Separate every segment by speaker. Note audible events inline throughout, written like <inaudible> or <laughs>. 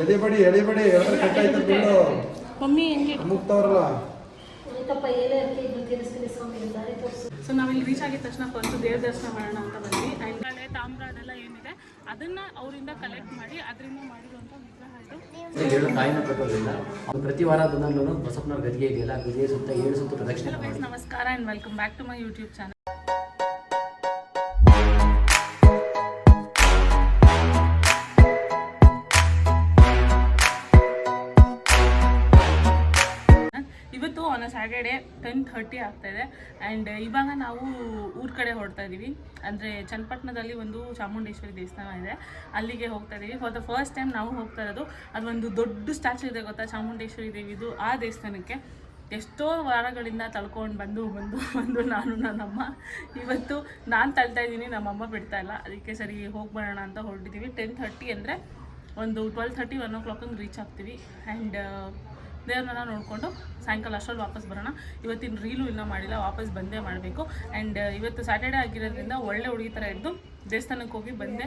Speaker 1: ಎಳಿಬೇಡಿ ಎಳಿಬೇಡಿ ಎಲ್ಲರೂ ಕಟ್ಟಾಯ್ತು ಬಿಡು.
Speaker 2: ಮಮ್ಮಿ ಹೆಂಗೆ?
Speaker 1: ಮುಗ್ತವ್ರಲ್ಲ
Speaker 3: ತೋರಿಸು.
Speaker 2: ಸೊ ನಾವಿಲ್ಲಿ ರೀಚ್ ಆಗಿದ ತಕ್ಷಣ ಫಸ್ಟ್ ದೇವ್ರ ದರ್ಶನ ಮಾಡೋಣ ಅಂತ ಬಂದ್ವಿ. ಆ್ಯಂಡ್ ಕಡೆ ತಾಮ್ರ ಅದೆಲ್ಲ ಏನಿದೆ ಅದನ್ನ ಅವರಿಂದ ಕಲೆಕ್ಟ್ ಮಾಡಿ ಅದರಿಂದ ಮಾಡಿರುವಂಥ ವಿಗ್ರಹ ಇದು.
Speaker 4: ಏಳು ಕಾಯಿನ ಕಟ್ಟೋದ್ರಿಂದ ಅವ್ನು ಪ್ರತಿ ವಾರ ಬಂದಾಗ್ಲೂ ಬಸಪ್ಪನವ್ರ ಗದಿಗೆ ಇದೆಯಲ್ಲ ಗದಿಗೆ ಸುತ್ತ ಏಳು ಸುತ್ತ ಪ್ರದಕ್ಷಿಣೆ
Speaker 2: ನಮಸ್ಕಾರ and welcome back to my YouTube channel Saturday ten thirty ಆಗ್ತಾಯಿದೆ ಆ್ಯಂಡ್ ಇವಾಗ ನಾವು ಊರ ಕಡೆ ಹೊರಡ್ತಾ ಇದ್ದೀವಿ ಅಂದರೆ ಚನ್ನಪಟ್ಟಣದಲ್ಲಿ ಒಂದು ಚಾಮುಂಡೇಶ್ವರಿ ದೇವಸ್ಥಾನ ಇದೆ. ಅಲ್ಲಿಗೆ ಹೋಗ್ತಾ ಇದ್ದೀವಿ ಫಾರ್ ದ ಫಸ್ಟ್ ಟೈಮ್ ನಾವು ಹೋಗ್ತಾ ಇರೋದು ಅದೊಂದು ದೊಡ್ಡ ಸ್ಟ್ಯಾಚು ಇದೆ ಗೊತ್ತಾ? ಚಾಮುಂಡೇಶ್ವರಿ ದೇವಿದು ಆ ದೇವಸ್ಥಾನಕ್ಕೆ. ಎಷ್ಟೋ ವಾರಗಳಿಂದ ತಳ್ಕೊಂಡು ಬಂದು ಬಂದು ಬಂದು ನಾನು, ನನ್ನಮ್ಮ. ಇವತ್ತು ನಾನು ತಳ್ತಾ ಇದ್ದೀನಿ ನಮ್ಮಮ್ಮ ಬಿಡ್ತಾ ಇಲ್ಲ. ಅದಕ್ಕೆ ಸರಿ ಹೋಗಿ ಬರೋಣ ಅಂತ ಹೊರಟಿದ್ದೀವಿ ಟೆನ್ ಥರ್ಟಿ ಅಂದರೆ ಒಂದು ಟ್ವೆಲ್ ಥರ್ಟಿ ಒನ್ ಓ ಕ್ಲಾಕಂಗೆ ರೀಚ್ ಆಗ್ತೀವಿ. ಆ್ಯಂಡ್ ದೇವ್ರನ್ನ ನೋಡಿಕೊಂಡು ಸಾಯಂಕಾಲ ಅಷ್ಟರಲ್ಲಿ ವಾಪಸ್ ಬರೋಣ. ಇವತ್ತಿನ ರೀಲು ಇನ್ನೂ ಮಾಡಿಲ್ಲ, ವಾಪಸ್ ಬಂದೇ ಮಾಡಬೇಕು. ಆ್ಯಂಡ್ ಇವತ್ತು ಸ್ಯಾಟರ್ಡೇ ಆಗಿರೋದ್ರಿಂದ ಒಳ್ಳೆ ಹುಡುಗಿ ಥರ ಇದ್ದು ದೇವಸ್ಥಾನಕ್ಕೆ ಹೋಗಿ ಬಂದೆ.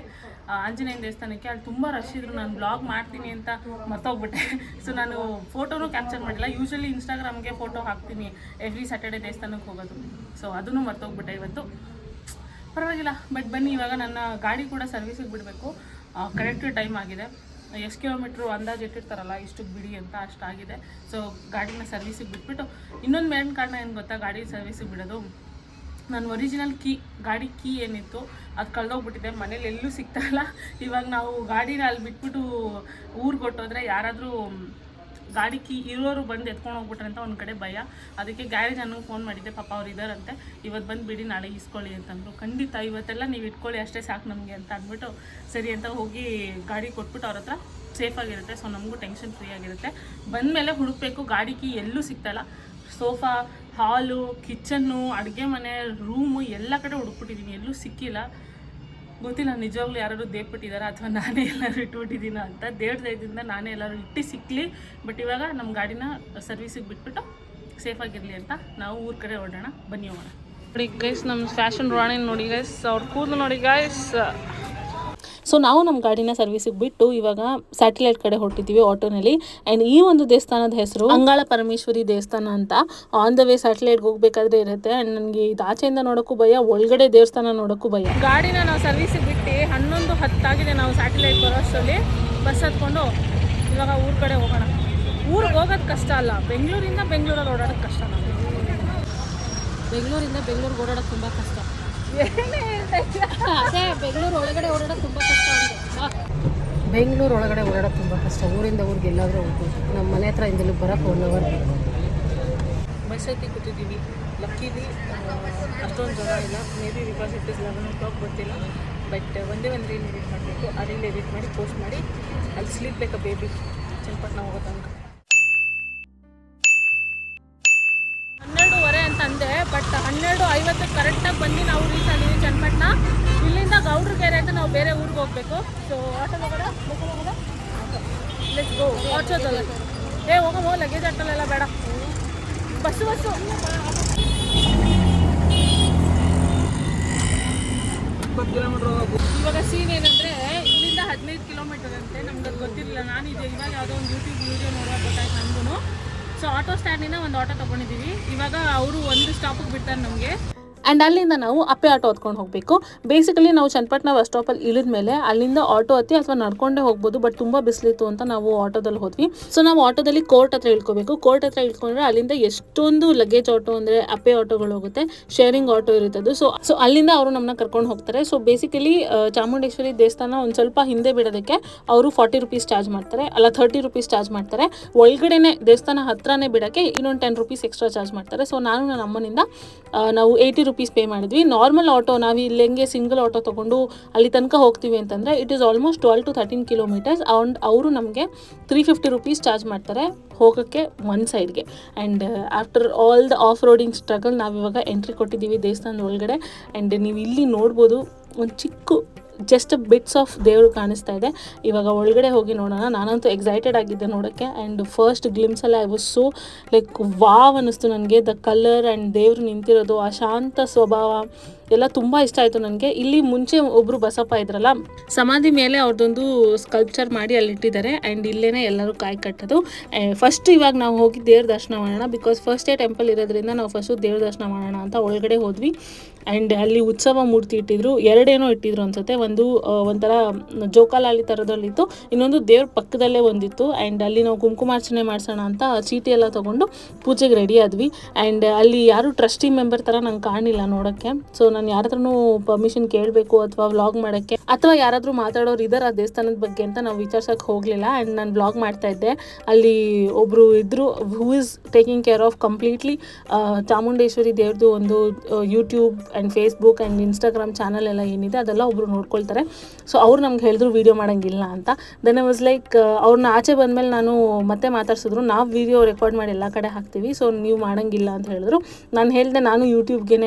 Speaker 2: ಆಂಜನೇಯನ ದೇವಸ್ಥಾನಕ್ಕೆ, ಅಲ್ಲಿ ತುಂಬ ರಶ್ ಇದ್ರು. ನಾನು ಬ್ಲಾಗ್ ಮಾಡ್ತೀನಿ ಅಂತ ಮರ್ತೋಗ್ಬಿಟ್ಟೆ. <laughs> ಸೊ ನಾನು ಫೋಟೋನೂ ಕ್ಯಾಪ್ಚರ್ ಮಾಡಿಲ್ಲ. ಯೂಶ್ವಲಿ ಇನ್ಸ್ಟಾಗ್ರಾಮ್ಗೆ ಫೋಟೋ ಹಾಕ್ತೀನಿ ಎವ್ರಿ ಸ್ಯಾಟರ್ಡೇ ದೇವಸ್ಥಾನಕ್ಕೆ ಹೋಗೋದು. ಸೊ ಅದನ್ನು ಮರ್ತೋಗ್ಬಿಟ್ಟೆ ಇವತ್ತು. ಪರವಾಗಿಲ್ಲ. ಬಟ್ ಬನ್ನಿ, ಇವಾಗ ನನ್ನ ಗಾಡಿ ಕೂಡ ಸರ್ವಿಸಿಗೆ ಬಿಡಬೇಕು. ಕರೆಕ್ಟ್ ಟೈಮ್ ಆಗಿದೆ. ಎಷ್ಟು ಕಿಲೋಮೀಟ್ರು ಅಂದಾಜು ಇಟ್ಟಿರ್ತಾರಲ್ಲ, ಇಷ್ಟಕ್ಕೆ ಬಿಡಿ ಅಂತ ಅಷ್ಟಾಗಿದೆ. ಸೊ ಗಾಡಿನ ಸರ್ವಿಸಿಗೆ ಬಿಟ್ಬಿಟ್ಟು, ಇನ್ನೊಂದು ಮೇನ್ ಕಾರಣ ಏನು ಗೊತ್ತಾ? ಗಾಡಿ ಸರ್ವಿಸಿಗೆ ಬಿಡೋದು. ನಾನು ಒರಿಜಿನಲ್ ಕೀ ಗಾಡಿ ಕೀ ಏನಿತ್ತು, ಅದು ಕಳೆದೋಗ್ಬಿಟ್ಟಿದೆ. ಮನೇಲಿ ಎಲ್ಲೂ ಸಿಗ್ತಾ ಇಲ್ಲ. ಇವಾಗ ನಾವು ಗಾಡಿನ ಅಲ್ಲಿ ಬಿಟ್ಬಿಟ್ಟು ಊರಿಗೆ ಹೊಟ್ಟೋದ್ರೆ ಯಾರಾದರೂ ಗಾಡಿ ಕೀ ಇರೋರು ಬಂದು ಎತ್ಕೊಂಡು ಹೋಗ್ಬಿಟ್ರೆ ಅಂತ ಒಂದು ಕಡೆ ಭಯ. ಅದಕ್ಕೆ ಗ್ಯಾರೇಜ್ ಅನ್ನೋ ಫೋನ್ ಮಾಡಿದ್ದೆ, ಪಾಪ ಅವ್ರು ಇದ್ದಾರಂತೆ ಇವತ್ತು ಬಂದು ಬಿಡಿ, ನಾಳೆ ಇಸ್ಕೊಳ್ಳಿ ಅಂತಂದರು. ಖಂಡಿತ, ಇವತ್ತೆಲ್ಲ ನೀವು ಇಟ್ಕೊಳ್ಳಿ, ಅಷ್ಟೇ ಸಾಕು ನಮಗೆ ಅಂತ ಅಂದ್ಬಿಟ್ಟು ಸರಿ ಅಂತ ಹೋಗಿ ಗಾಡಿ ಕೊಟ್ಬಿಟ್ಟು ಅವ್ರ ಹತ್ರ ಸೇಫಾಗಿರುತ್ತೆ ಸೊ ನಮಗೂ ಟೆನ್ಷನ್ ಫ್ರೀ ಆಗಿರುತ್ತೆ. ಬಂದಮೇಲೆ ಹುಡುಕ್ಬೇಕು ಗಾಡಿ ಕೀ ಎಲ್ಲೂ ಸಿಗ್ತಾಯಿಲ್ಲ ಸೋಫಾ ಹಾಲು ಕಿಚನ್ನು ಅಡುಗೆ ಮನೆ ರೂಮು ಎಲ್ಲ ಕಡೆ ಹುಡುಕ್ಬಿಟ್ಟಿದ್ದೀನಿ ಎಲ್ಲೂ ಸಿಕ್ಕಿಲ್ಲ. ಗೊತ್ತಿಲ್ಲ, ನಿಜವಾಗ್ಲೂ ಯಾರು ದೇವ್ಬಿಟ್ಟಿದ್ದಾರೆ ಅಥವಾ ನಾನೇ ಎಲ್ಲರೂ ಇಟ್ಬಿಟ್ಟಿದ್ದೀನ ಅಂತ. ದೇವ್ರ ದಯದಿಂದ ನಾನೇ ಎಲ್ಲರೂ ಇಟ್ಟು ಸಿಕ್ಕಲಿ ಬಟ್ ಇವಾಗ ನಮ್ಮ ಗಾಡಿನ ಸರ್ವಿಸಿಗೆ ಬಿಟ್ಬಿಟ್ಟು ಸೇಫಾಗಿರಲಿ ಅಂತ ನಾವು ಊರ ಕಡೆ ಹೊರಡೋಣ. ಬನ್ನಿ ಹೋಗೋಣ. ನೋಡಿ ಗೈಸ್ ನಮ್ಮ ಫ್ಯಾಷನ್ ರಾಣಿ ನೋಡಿ ಗೈಸ್ ಅವ್ರ ಕೂದಲು ನೋಡಿ ಗೈಸ್ ಸೊ ನಾವು ನಮ್ಮ ಗಾಡಿನ ಸರ್ವಿಸಿಗೆ ಬಿಟ್ಟು ಇವಾಗ ಸ್ಯಾಟಲೈಟ್ ಕಡೆ ಹೊರಟಿದ್ದೀವಿ ಆಟೋನಲ್ಲಿ. ಆ್ಯಂಡ್ ಈ ಒಂದು ದೇವಸ್ಥಾನದ ಹೆಸರು ಅಂಗಾಳ ಪರಮೇಶ್ವರಿ ದೇವಸ್ಥಾನ ಅಂತ. ಆನ್ ದ ವೇ ಸ್ಯಾಟಲೈಟ್ಗೆ ಹೋಗ್ಬೇಕಾದ್ರೆ ಇರುತ್ತೆ. ಆ್ಯಂಡ್ ನನಗೆ ಇದು ಆಚೆಯಿಂದ ನೋಡೋಕ್ಕೂ ಭಯ ಒಳಗಡೆ ದೇವಸ್ಥಾನ ನೋಡೋಕ್ಕೂ ಭಯ. ಗಾಡಿನ ನಾವು ಸರ್ವಿಸಿಗೆ ಬಿಟ್ಟು ಹನ್ನೊಂದು ಹತ್ತಾಗಿದೆ ನಾವು ಸ್ಯಾಟಲೈಟ್ ಬರೋಷ್ಟರಲ್ಲಿ ಬಸ್ ಹತ್ಕೊಂಡು ಇವಾಗ ಊರ ಕಡೆ ಹೋಗೋಣ. ಊರಿಗೆ ಹೋಗೋದು ಕಷ್ಟ ಅಲ್ಲ. ಬೆಂಗಳೂರಿಂದ ಬೆಂಗಳೂರಲ್ಲಿ ಓಡಾಡೋದು ಕಷ್ಟ
Speaker 3: ಬೆಂಗಳೂರಿಂದ ಬೆಂಗಳೂರಿಗೆ ಓಡಾಡೋದು ತುಂಬ ಕಷ್ಟ. ಅದೇ ಬೆಂಗಳೂರು ಒಳಗಡೆ ಓಡಾಡೋದು ತುಂಬ ಕಷ್ಟ. ಬೆಂಗಳೂರು ಒಳಗಡೆ ಓಡಾಡೋದು ತುಂಬ ಕಷ್ಟ ಊರಿಂದ ಊರಿಗೆ ಎಲ್ಲಾದರೂ ಹೋಗ್ಬೋದು. ನಮ್ಮ ಮನೆ ಹತ್ರ ಇಂದಲೂ ಬರೋಕ್ಕೆ ಒನ್ ಅವರ್ ಬೇಕು
Speaker 2: ಕೂತಿದ್ದೀವಿ. ಲಕ್ಕಿಲಿ ಅಷ್ಟೊಂದು ಜನ ಇಲ್ಲ. Maybe because it is eleven o'clock ಗೊತ್ತಿಲ್ಲ. ಬಟ್ ಒಂದೇ ಒಂದು ರೀಲ್ ಎಡಿಟ್ ಮಾಡಬೇಕು. ಆ ರೀಲ್ ಎಡಿಟ್ ಮಾಡಿ ಪೋಸ್ಟ್ ಮಾಡಿ. ಅಲ್ಲಿ ಸ್ಲೀಪ್ ಬೇಕಾ ಬೇಬಿ ಚನ್ನಪಟ್ಟಣ ಹೋಗೋ ತನಕ. ಐವತ್ತಕ್ಕೆ ಕರೆಕ್ಟಾಗಿ ಬಂದು ನಾವು ರೀಚ್ ಆಗಿದ್ದೀವಿ ಚನ್ನಪಟ್ಟಣ. ಇಲ್ಲಿಂದ ಗೌಡ್ರಗೆರೆ ಅಂತ ನಾವು ಬೇರೆ ಊರಿಗೆ ಹೋಗಬೇಕು. ಸೊ ಆಟೋ ಹೋಗೋಣ ಬಸ್ ಹೋಗೋಣ ಲೆಟ್ಸ್ ಗೋ ಆಟೋದಲ್ಲ. ಏ, ಹೋಗಮ್ಮ ಲಗೇಜ್ ಆಟೋಲೆಲ್ಲ ಬೇಡ. ಬಸ್ಸು ಬಸ್ಸು ಇವಾಗ ಸೀನ್ ಏನಂದ್ರೆ ಇಲ್ಲಿಂದ ಹದಿನೈದು ಕಿಲೋಮೀಟರ್ ಅಂತೆ ನಮ್ಗೆ ಅದು ಗೊತ್ತಿರಲಿಲ್ಲ ನಾನು ಇದು ಇವಾಗ ಯಾವುದೋ ಒಂದು ಯೂಟ್ಯೂಬ್ ವೀಡಿಯೋ ನೋಡೋದು ಗೊತ್ತಾಯ್ತು ನನಗೂ ಸೊ ಆಟೋ ಸ್ಟ್ಯಾಂಡಿಂದ ಒಂದು ಆಟೋ ತೊಗೊಂಡಿದ್ದೀವಿ. ಇವಾಗ ಅವರು ಒಂದು ಸ್ಟಾಪಿಗೆ ಬಿಡ್ತಾರೆ ನಮಗೆ. ಆ್ಯಂಡ್ ಅಲ್ಲಿಂದ ನಾವು ಅಪ್ಪೆ ಆಟೋ ಹತ್ಕೊಂಡು ಹೋಗಬೇಕು. ಬೇಸಿಕಲಿ ನಾವು ಚನ್ನಪಟ್ಟಣ ಬಸ್ ಸ್ಟಾಪಲ್ಲಿ ಇಳಿದ ಮೇಲೆ ಅಲ್ಲಿಂದ ಆಟೋ ಹತ್ತಿ ಅಥವಾ ನಡ್ಕೊಂಡೇ ಹೋಗ್ಬೋದು ಬಟ್ ತುಂಬ ಬಿಸಿಲಿತ್ತು ಅಂತ ನಾವು ಆಟೋದಲ್ಲಿ ಹೋದ್ವಿ. ಸೊ ನಾವು ಆಟೋದಲ್ಲಿ ಕೋರ್ಟ್ ಹತ್ರ ಇಳ್ಕೋಬೇಕು. ಕೋರ್ಟ್ ಹತ್ರ ಇಳ್ಕೊಂಡ್ರೆ ಅಲ್ಲಿಂದ ಎಷ್ಟೊಂದು ಲಗೇಜ್ ಆಟೋ ಅಂದರೆ ಅಪ್ಪೆ ಆಟೋಗಳು ಹೋಗುತ್ತೆ ಶೇರಿಂಗ್ ಆಟೋ ಇರುತ್ತದು. ಸೊ ಸೊ ಅಲ್ಲಿಂದ ಅವರು ನಮ್ಮನ್ನ ಕರ್ಕೊಂಡು ಹೋಗ್ತಾರೆ. ಸೊ ಬೇಸಿಕಲಿ ಚಾಮುಂಡೇಶ್ವರಿ ದೇವಸ್ಥಾನ ಒಂದು ಸ್ವಲ್ಪ ಹಿಂದೆ ಬಿಡೋದಕ್ಕೆ ಅವರು ಫಾರ್ಟಿ ರುಪೀಸ್ ಚಾರ್ಜ್ ಮಾಡ್ತಾರೆ. ಅಲ್ಲ ಥರ್ಟಿ ರುಪೀಸ್ ಚಾರ್ಜ್ ಮಾಡ್ತಾರೆ. ಒಳಗಡೆನೆ ದೇವಸ್ಥಾನ ಹತ್ರನೇ ಬಿಡೋಕ್ಕೆ ಇನ್ನೊಂದು ಟೆನ್ ರುಪೀಸ್ ಎಕ್ಸ್ಟ್ರಾ ಚಾರ್ಜ್ ಮಾಡ್ತಾರೆ. ಸೊ ನಾನು ನನ್ನ ಅಮ್ಮನಿಂದ ನಾವು ಏಯ್ಟಿ ರುಪೀಸ್ ಪೇ ಮಾಡಿದ್ವಿ. ನಾರ್ಮಲ್ ಆಟೋ ನಾವು ಇಲ್ಲಿ ಹೆಂಗೆ ಸಿಂಗಲ್ ಆಟೋ ತೊಗೊಂಡು ಅಲ್ಲಿ ತನಕ ಹೋಗ್ತೀವಿ ಅಂತಂದರೆ it is almost twelve to thirteen kilometres and ಅವರು ನಮಗೆ ತ್ರೀ ಫಿಫ್ಟಿ ರುಪೀಸ್ ಚಾರ್ಜ್ ಮಾಡ್ತಾರೆ ಹೋಗೋಕ್ಕೆ ಒನ್ ಸೈಡ್ಗೆ and after all the off roading struggle ನಾವಿವಾಗ ಎಂಟ್ರಿ ಕೊಟ್ಟಿದ್ದೀವಿ ದೇವಸ್ಥಾನದ ಒಳಗಡೆ. ಆ್ಯಂಡ್ ನೀವು ಇಲ್ಲಿ ನೋಡ್ಬೋದು ಒಂದು ಚಿಕ್ಕ ಜಸ್ಟ್ ಬಿಟ್ಸ್ ಆಫ್ ದೇವರು ಕಾಣಿಸ್ತಾ ಇದೆ. ಇವಾಗ ಒಳಗಡೆ ಹೋಗಿ ನೋಡೋಣ. ನಾನಂತೂ ಎಕ್ಸೈಟೆಡ್ ಆಗಿದ್ದೆ ನೋಡೋಕ್ಕೆ. And first ಗ್ಲಿಮ್ಸಲ್ಲಿ I was so like wow ಅನ್ನಿಸ್ತು ನನಗೆ. ದ ಕಲರ್ ಆ್ಯಂಡ್ ದೇವರು ನಿಂತಿರೋದು ಆ ಶಾಂತ ಸ್ವಭಾವ. ಎಲ್ಲ ತುಂಬ ಇಷ್ಟ ಆಯಿತು ನನಗೆ. ಇಲ್ಲಿ ಮುಂಚೆ ಒಬ್ರು ಬಸಪ್ಪ ಇದ್ರಲ್ಲ, ಸಮಾಧಿ ಮೇಲೆ ಅವ್ರದ್ದೊಂದು ಸ್ಕಲ್ಪ್ಚರ್ ಮಾಡಿ ಅಲ್ಲಿ ಇಟ್ಟಿದ್ದಾರೆ ಆ್ಯಂಡ್ ಇಲ್ಲೇನೆ ಎಲ್ಲರೂ ಕಾಯಿ ಕಟ್ಟೋದು. ಫಸ್ಟ್ ಇವಾಗ ನಾವು ಹೋಗಿ ದೇವ್ರ ದರ್ಶನ ಮಾಡೋಣ. ಬಿಕಾಸ್ ಫಸ್ಟ್ ಡೇ ಟೆಂಪಲ್ ಇರೋದ್ರಿಂದ ನಾವು ಫಸ್ಟು ದೇವ್ರ ದರ್ಶನ ಮಾಡೋಣ ಅಂತ ಒಳಗಡೆ ಹೋದ್ವಿ. ಆ್ಯಂಡ್ ಅಲ್ಲಿ ಉತ್ಸವ ಮೂರ್ತಿ ಇಟ್ಟಿದ್ರು. ಎರಡೇನೋ ಇಟ್ಟಿದ್ರು ಅನ್ಸುತ್ತೆ. ಒಂದು ಒಂಥರ ಜೋಕಾಲಾಲಿ ಥರದಲ್ಲಿತ್ತು ಇನ್ನೊಂದು ದೇವ್ರ ಪಕ್ಕದಲ್ಲೇ ಒಂದಿತ್ತು. ಆ್ಯಂಡ್ ಅಲ್ಲಿ ನಾವು ಕುಂಕುಮಾರ್ಚನೆ ಮಾಡ್ಸೋಣ ಅಂತ ಚೀಟಿ ಎಲ್ಲ ತೊಗೊಂಡು ಪೂಜೆಗೆ ರೆಡಿ ಆದ್ವಿ. ಆ್ಯಂಡ್ ಅಲ್ಲಿ ಯಾರು ಟ್ರಸ್ಟಿ ಮೆಂಬರ್ ಥರ ನಂಗೆ ಕಾಣಲಿಲ್ಲ ನೋಡೋಕ್ಕೆ. ಸೊ ನಾನು ಯಾರ ಹತ್ರನೂ ಪರ್ಮಿಷನ್ ಕೇಳಬೇಕು ಅಥವಾ ವ್ಲಾಗ್ ಮಾಡೋಕ್ಕೆ, ಅಥವಾ ಯಾರಾದರೂ ಮಾತಾಡೋರು ಇದ್ದಾರೆ ಆ ದೇವಸ್ಥಾನದ ಬಗ್ಗೆ ಅಂತ ನಾವು ವಿಚಾರ್ಸೋಕೆ ಹೋಗಲಿಲ್ಲ. ಆ್ಯಂಡ್ ನಾನು ವ್ಲಾಗ್ ಮಾಡ್ತಾ ಇದ್ದೆ. ಅಲ್ಲಿ ಒಬ್ಬರು ಇದ್ದರು who is taking care of completely Chamundeshwari ದೇವ್ರದ್ದು ಒಂದು YouTube and Facebook and Instagram channel ಎಲ್ಲ ಏನಿದೆ ಅದೆಲ್ಲ ಒಬ್ಬರು ನೋಡ್ಕೊಳ್ತಾರೆ. ಸೊ ಅವ್ರು ನಮ್ಗೆ ಹೇಳಿದ್ರು ವೀಡಿಯೋ ಮಾಡೋಂಗಿಲ್ಲ ಅಂತ. ದೆನ್ ಐ ವಾಸ್ ಲೈಕ್ ಅವ್ರನ್ನ ಆಚೆ ಬಂದಮೇಲೆ ನಾನು ಮತ್ತೆ ಮಾತಾಡ್ಸಿದ್ರು. ನಾವು ವೀಡಿಯೋ ರೆಕಾರ್ಡ್ ಮಾಡಿ ಎಲ್ಲ ಕಡೆ ಹಾಕ್ತೀವಿ ಸೊ ನೀವು ಮಾಡೋಂಗಿಲ್ಲ ಅಂತ ಹೇಳಿದ್ರು. ನಾನು ಹೇಳಿದೆ, ನಾನು ಯೂಟ್ಯೂಬ್ಗೆ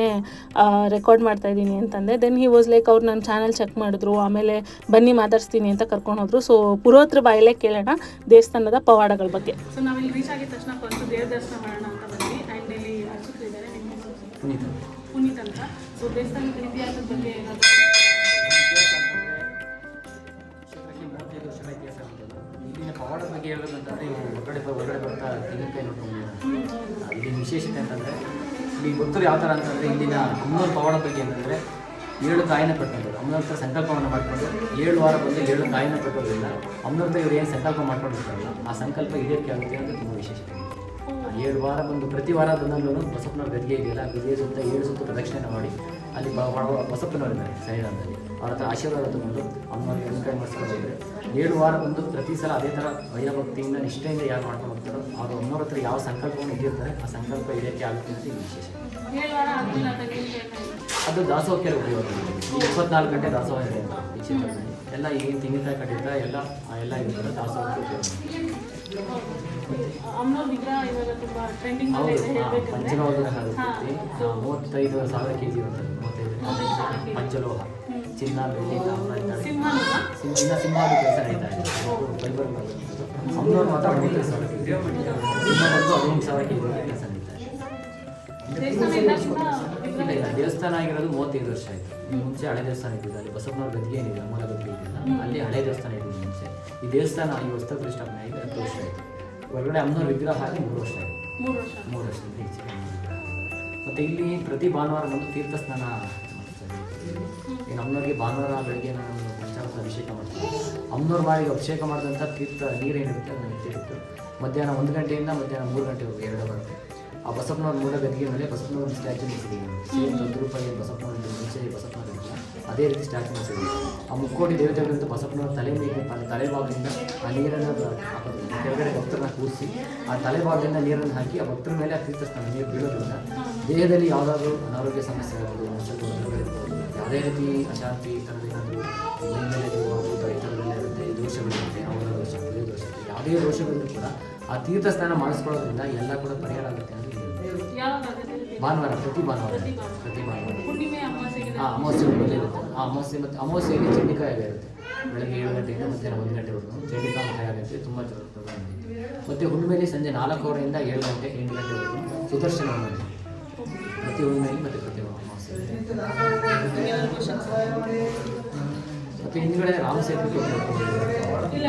Speaker 2: ರೆಕಾರ್ಡ್ ಮಾಡ್ತಾ ಇದ್ದೀನಿ ಅಂತಂದೆ. ದೆನ್ ಹಿ ವಾಸ್ ಲೈಕ್ ಅವ್ರು ನನ್ನ ಚಾನಲ್ ಚೆಕ್ ಮಾಡಿದ್ರು ಆಮೇಲೆ ಬನ್ನಿ ಮಾತಾಡ್ಸ್ತೀನಿ ಅಂತ ಕರ್ಕೊಂಡು ಹೋದ್ರು. ಸೊ ಪುರೋತ್ರ ಬಾಯಲ್ಲೇ ಕೇಳೋಣ ದೇವಸ್ಥಾನದ ಪವಾಡಗಳ ಬಗ್ಗೆ. ಸೊ ನಾವಿಲ್ಲಿ ರೀಚ್ ಆಗಿದ ತಕ್ಷಣ ಫಸ್ಟ್ ದೇವ್ರ ದರ್ಶನ ಮಾಡೋಣ ಅಂತ ಬಂದ್ವಿ. ಆ್ಯಂಡ್ ಇಲ್ಲಿ ಅರ್ಚಕರು ಇದ್ದಾರೆ. ನಿಮ್ಮ ಹೆಸರು?
Speaker 4: ಪುನೀತ್
Speaker 2: ಪುನೀತ್ ಅಂತ. ಸೊ ದೇವಸ್ಥಾನದ ಇತಿಹಾಸದ ಬಗ್ಗೆ ಏನಾದರೂ
Speaker 4: ಕ್ಷೇತ್ರಕ್ಕೆ ಮೂವತ್ತೈದು ವರ್ಷಗಳ ಇತಿಹಾಸ ಇರ್ತದೆ ಇಲ್ಲಿನ ಪವಾಡದ ಬಗ್ಗೆ ಹೇಳಬೇಕಂತಂದ್ರೆ ಇವರು ಹೊರಗಡೆ ಹೊರಗಡೆ ಬರ್ತಾ ತೆಂಗಿನಕಾಯಿ ನೋಡ್ಕೊಂಡು ಇಲ್ಲಿ ವಿಶೇಷತೆ ಅಂತಂದರೆ ಇಲ್ಲಿ ಭಕ್ತರು ಯಾವ ಥರ ಅಂತಂದರೆ ಇಲ್ಲಿನ ಇನ್ನೊಂದು ಪವಾಡ ಬಗ್ಗೆ ಅಂತಂದರೆ ಏಳು ಕಾಯಿನ ಕಟ್ಟೋದು ಅಮ್ಮನವ್ರ ಸಂಕಲ್ಪವನ್ನು ಮಾಡಿಕೊಂಡು ಏಳು ವಾರ ಬಂದು ಏಳು ಕಾಯಿನ ಕಟ್ಟೋದ್ರಿಂದ ಅಮ್ಮನವ್ರ ಹತ್ರ ಇವ್ರು ಏನು ಸಂಕಲ್ಪ ಮಾಡ್ಕೊಂಡಿರ್ತಾರಲ್ಲ, ಆ ಸಂಕಲ್ಪ ಈಡೇರಿಕೆ ಆಗುತ್ತೆ ಅಂತ ತುಂಬ ವಿಶೇಷತೆ ಏಳು ವಾರ ಬಂದು ಪ್ರತಿ ವಾರ ಬಂದಲ್ಲೂ ಬಸಪ್ಪನವ್ರ ಗದ್ಗೆ ಇದೆಯಲ್ಲ ಗದ್ಗೆ ಸುತ್ತ ಏಳು ಸುತ್ತ ಪ್ರದಕ್ಷಿಣೆ ಮಾಡಿ ಅಲ್ಲಿ ಬಸಪ್ಪನವರಿದ್ದಾರೆ ಸನ್ನಿಧಾನದಲ್ಲಿ ಅವ್ರ ಹತ್ರ ಆಶೀರ್ವಾದ ತಗೊಂಡು ಅಮ್ಮನವ್ರಿಗೆ ಅನುಕರಣೆ ಮಾಡಿಸ್ಕೊಂಡು ಹೋದರೆ ಏಳು ವಾರ ಬಂದು ಪ್ರತಿ ಸಲ ಅದೇ ಥರ ಭಯಭಕ್ತಿಯಿಂದ ನಿಷ್ಠೆಯಿಂದ ಯಾರು ಮಾಡ್ಕೊಂಡು ಹೋಗ್ತಾರೋ ಅವರು ಅಮ್ಮವ್ರ ಹತ್ರ ಯಾವ ಸಂಕಲ್ಪವನ್ನು ಇಟ್ಟಿರ್ತಾರೆ ಆ ಸಂಕಲ್ಪ ಇದಕ್ಕೆ ಆಗುತ್ತೆ ಅಂತ ಇದು ವಿಶೇಷ. ಅದು ದಾಸೋಹಕ್ಕೆ ಉಪಯೋಗ. ಇಪ್ಪತ್ನಾಲ್ಕು ಗಂಟೆ ದಾಸೋಹ ಇದೆ ಈ ಕ್ಷೇತ್ರದಲ್ಲಿ. ಎಲ್ಲ ಈಗಿನ ತೆಂಗಿನಕಾಯಿ ಕಟ್ಟಿರ್ತಾರೆ ಎಲ್ಲ ಎಲ್ಲ ಇರ್ತಾರೆ ದಾಸೋಹಕ್ಕೆ ಉಪಯೋಗ. ಪಂಚಲೋಹ ಮೂವತ್ತೈದು ಸಾವಿರ ಕೆ ಜಿ ಇರುತ್ತೆ ಮೂವತ್ತೈದು. ಪಂಚಲೋಹ. ಚಿನ್ನ ಬೆಳ್ಳಿ ತಾಮ್ರ ಸಿಂಹ ಸಿಂಹಾದ ಕೆಲಸ ನಡೀತಾ ಇದೆ. ಫೈಬರ್ ಅಮ್ಮನವ್ರು ಮಾತ್ರ ಮೂವತ್ತೈದು ಸಾವಿರ ಸಿಂಹ ಬಂದು ಹದಿನೆಂಟು ಸಾವಿರ ಕೆ ಕೆಲಸ ನಡೀತಾ ಇದೆ. ಇಲ್ಲ ದೇವಸ್ಥಾನ ಆಗಿರೋದು ಮೂವತ್ತೈದು ವರ್ಷ ಆಯಿತು. ಮುಂಚೆ ಹಳೆ ದೇವಸ್ಥಾನ ಇದ್ದಿದ್ದು ಅಲ್ಲಿ ಬಸವನವ್ರ ಗದ್ದಿಗೆ ಏನಿದೆ ಅಮ್ಮನ ಗದ್ದಿಗೆ ಇದೆಯಲ್ಲ ಅಲ್ಲಿ ಹಳೆ ದೇವಸ್ಥಾನ ಇದ್ದಿದ್ದು ಮುಂಚೆ. ಈ ದೇವಸ್ಥಾನ ಈ ಹೊಸ ಪ್ರತಿಷ್ಠಾಪನೆ ಆಗಿ ಹತ್ತು ವರ್ಷ ಆಯಿತು. ಹೊರಗಡೆ ಅಮ್ಮನವ್ರ ವಿಗ್ರಹ ಆಗಿ ಮೂರು ವರ್ಷ ಆಯಿತು.
Speaker 2: ಮೂರು ವರ್ಷ.
Speaker 4: ಮೂರು ವರ್ಷದಿಂದ ಹೆಚ್ಚಿಗೆ ಮತ್ತು ಇಲ್ಲಿ ಪ್ರತಿ ಭಾನುವಾರ ಬಂದು ತೀರ್ಥ ಸ್ನಾನ ಈಗ ಅಮ್ಮನವ್ರಿಗೆ ಭಾನುವಾರ ಬೆಳಗ್ಗೆ ನಾನು ಪಂಚಾಮೃತ ಅಭಿಷೇಕ ಮಾಡ್ತೀನಿ. ಅಮ್ಮನವ್ರ ಬಾಯಿಗೆ ಅಭಿಷೇಕ ಮಾಡಿದಂಥ ತೀರ್ಥ ನೀರೇನಿರುತ್ತೆ ನನಗೆ ತೀರ್ಥ ಮಧ್ಯಾಹ್ನ ಒಂದು ಗಂಟೆಯಿಂದ ಮಧ್ಯಾಹ್ನ ಮೂರು ಗಂಟೆವರೆಗೆ ಎರಡು ಬರುತ್ತೆ. ಆ ಬಸಪ್ಪನವ್ರ ಮೂಲ ಗದ್ದಿಗೆ ಮೇಲೆ ಬಸಪ್ಪನವ್ರ ಸ್ಟ್ಯಾಚು ನಿಲ್ಸಿದ್ದೀನಿ ಸೇಮ್ ರೂಪಾಯಿ ಬಸಪ್ಪನವ್ರ ಮುಂಚೆ ಇರಲಿಲ್ಲ ಅದೇ ರೀತಿ ಸ್ಟಾರ್ಟ್ ಮಾಡಿಸಿದ್ವಿ ಆ ಮುಕ್ಕೋಟಿ ದೇವತೆಗಳಿಂದ ಬಸಪ್ಪನವ್ರ ತಲೆ ಮೇಲೆ ತಲೆ ತಲೆಭಾಗದಿಂದ ಆ ನೀರನ್ನು ಕೆಳಗಡೆ ಭಕ್ತರನ್ನ ಕೂರಿಸಿ ಆ ತಲೆಭಾಗದಿಂದ ನೀರನ್ನು ಹಾಕಿ ಆ ಭಕ್ತರ ಮೇಲೆ ಆ ತೀರ್ಥ ಸ್ನಾನ ನೀರು ಬೀಳೋದ್ರಿಂದ ದೇಹದಲ್ಲಿ ಯಾವುದಾದ್ರೂ ಅನಾರೋಗ್ಯ ಸಮಸ್ಯೆ ಇರ್ಬೋದು ಇರ್ಬೋದು, ಯಾವುದೇ ರೀತಿ ಅಶಾಂತಿ ಈ ಥರದ ಏನಾದರೂ ಮೈ ಮೇಲೆ ಭೂತ ಈ ಥರದ್ದೆಲ್ಲ ಇರುತ್ತೆ ದೋಷಗಳಿರುತ್ತೆ ಅವರ ದೋಷ ಕುರಿ ದೋಷ ಯಾವುದೇ ದೋಷಗಳಿದ್ರು ಕೂಡ ಆ ತೀರ್ಥ ಸ್ನಾನ ಮಾಡಿಸ್ಕೊಳ್ಳೋದ್ರಿಂದ ಎಲ್ಲ ಕೂಡ ಪರಿಹಾರ ಆಗುತ್ತೆ ಅಂತ? ಭಾನುವಾರ ಪ್ರತಿ ಭಾನುವಾರ ಪ್ರತಿ ಭಾನುವಾರ. ಹಾಂ ಅಮಾವಾಸ್ಯೆ ಇರುತ್ತೆ. ಆ ಅಮಾವಾಸ್ಯೆ ಮತ್ತು ಅಮಾವಾಸ್ಯೆಗೆ ಚಂಡಿಕಾಯ ಇರುತ್ತೆ. ಬೆಳಗ್ಗೆ ಏಳು ಗಂಟೆಯಿಂದ ಮಧ್ಯಾಹ್ನ ಒಂದು ಗಂಟೆವರೆಗೂ ಚಂಡಿಕಾ ಮಹಾಯ ಆಗುತ್ತೆ ತುಂಬ ಪ್ರೋಗ್ರಾಮ್ ಇದೆ ಮತ್ತು ಹುಣ್ಣಿಮೆಯಲ್ಲಿ ಸಂಜೆ ನಾಲ್ಕೂವರೆಯಿಂದ ಏಳು ಗಂಟೆ ಎಂಟು ಗಂಟೆವರೆಗೂ ಸುದರ್ಶನ ಹೋಮ ಪ್ರತಿ ಹುಣ್ಣಿಮೆಯಲ್ಲಿ ಮತ್ತು ಪ್ರತಿ ಅಮಾವಾಸ್ಯೆ ಮತ್ತು ಹಿಂದ್ಗಡೆ ರಾಮ ಸೇತುವೆ
Speaker 2: ಇಲ್ಲ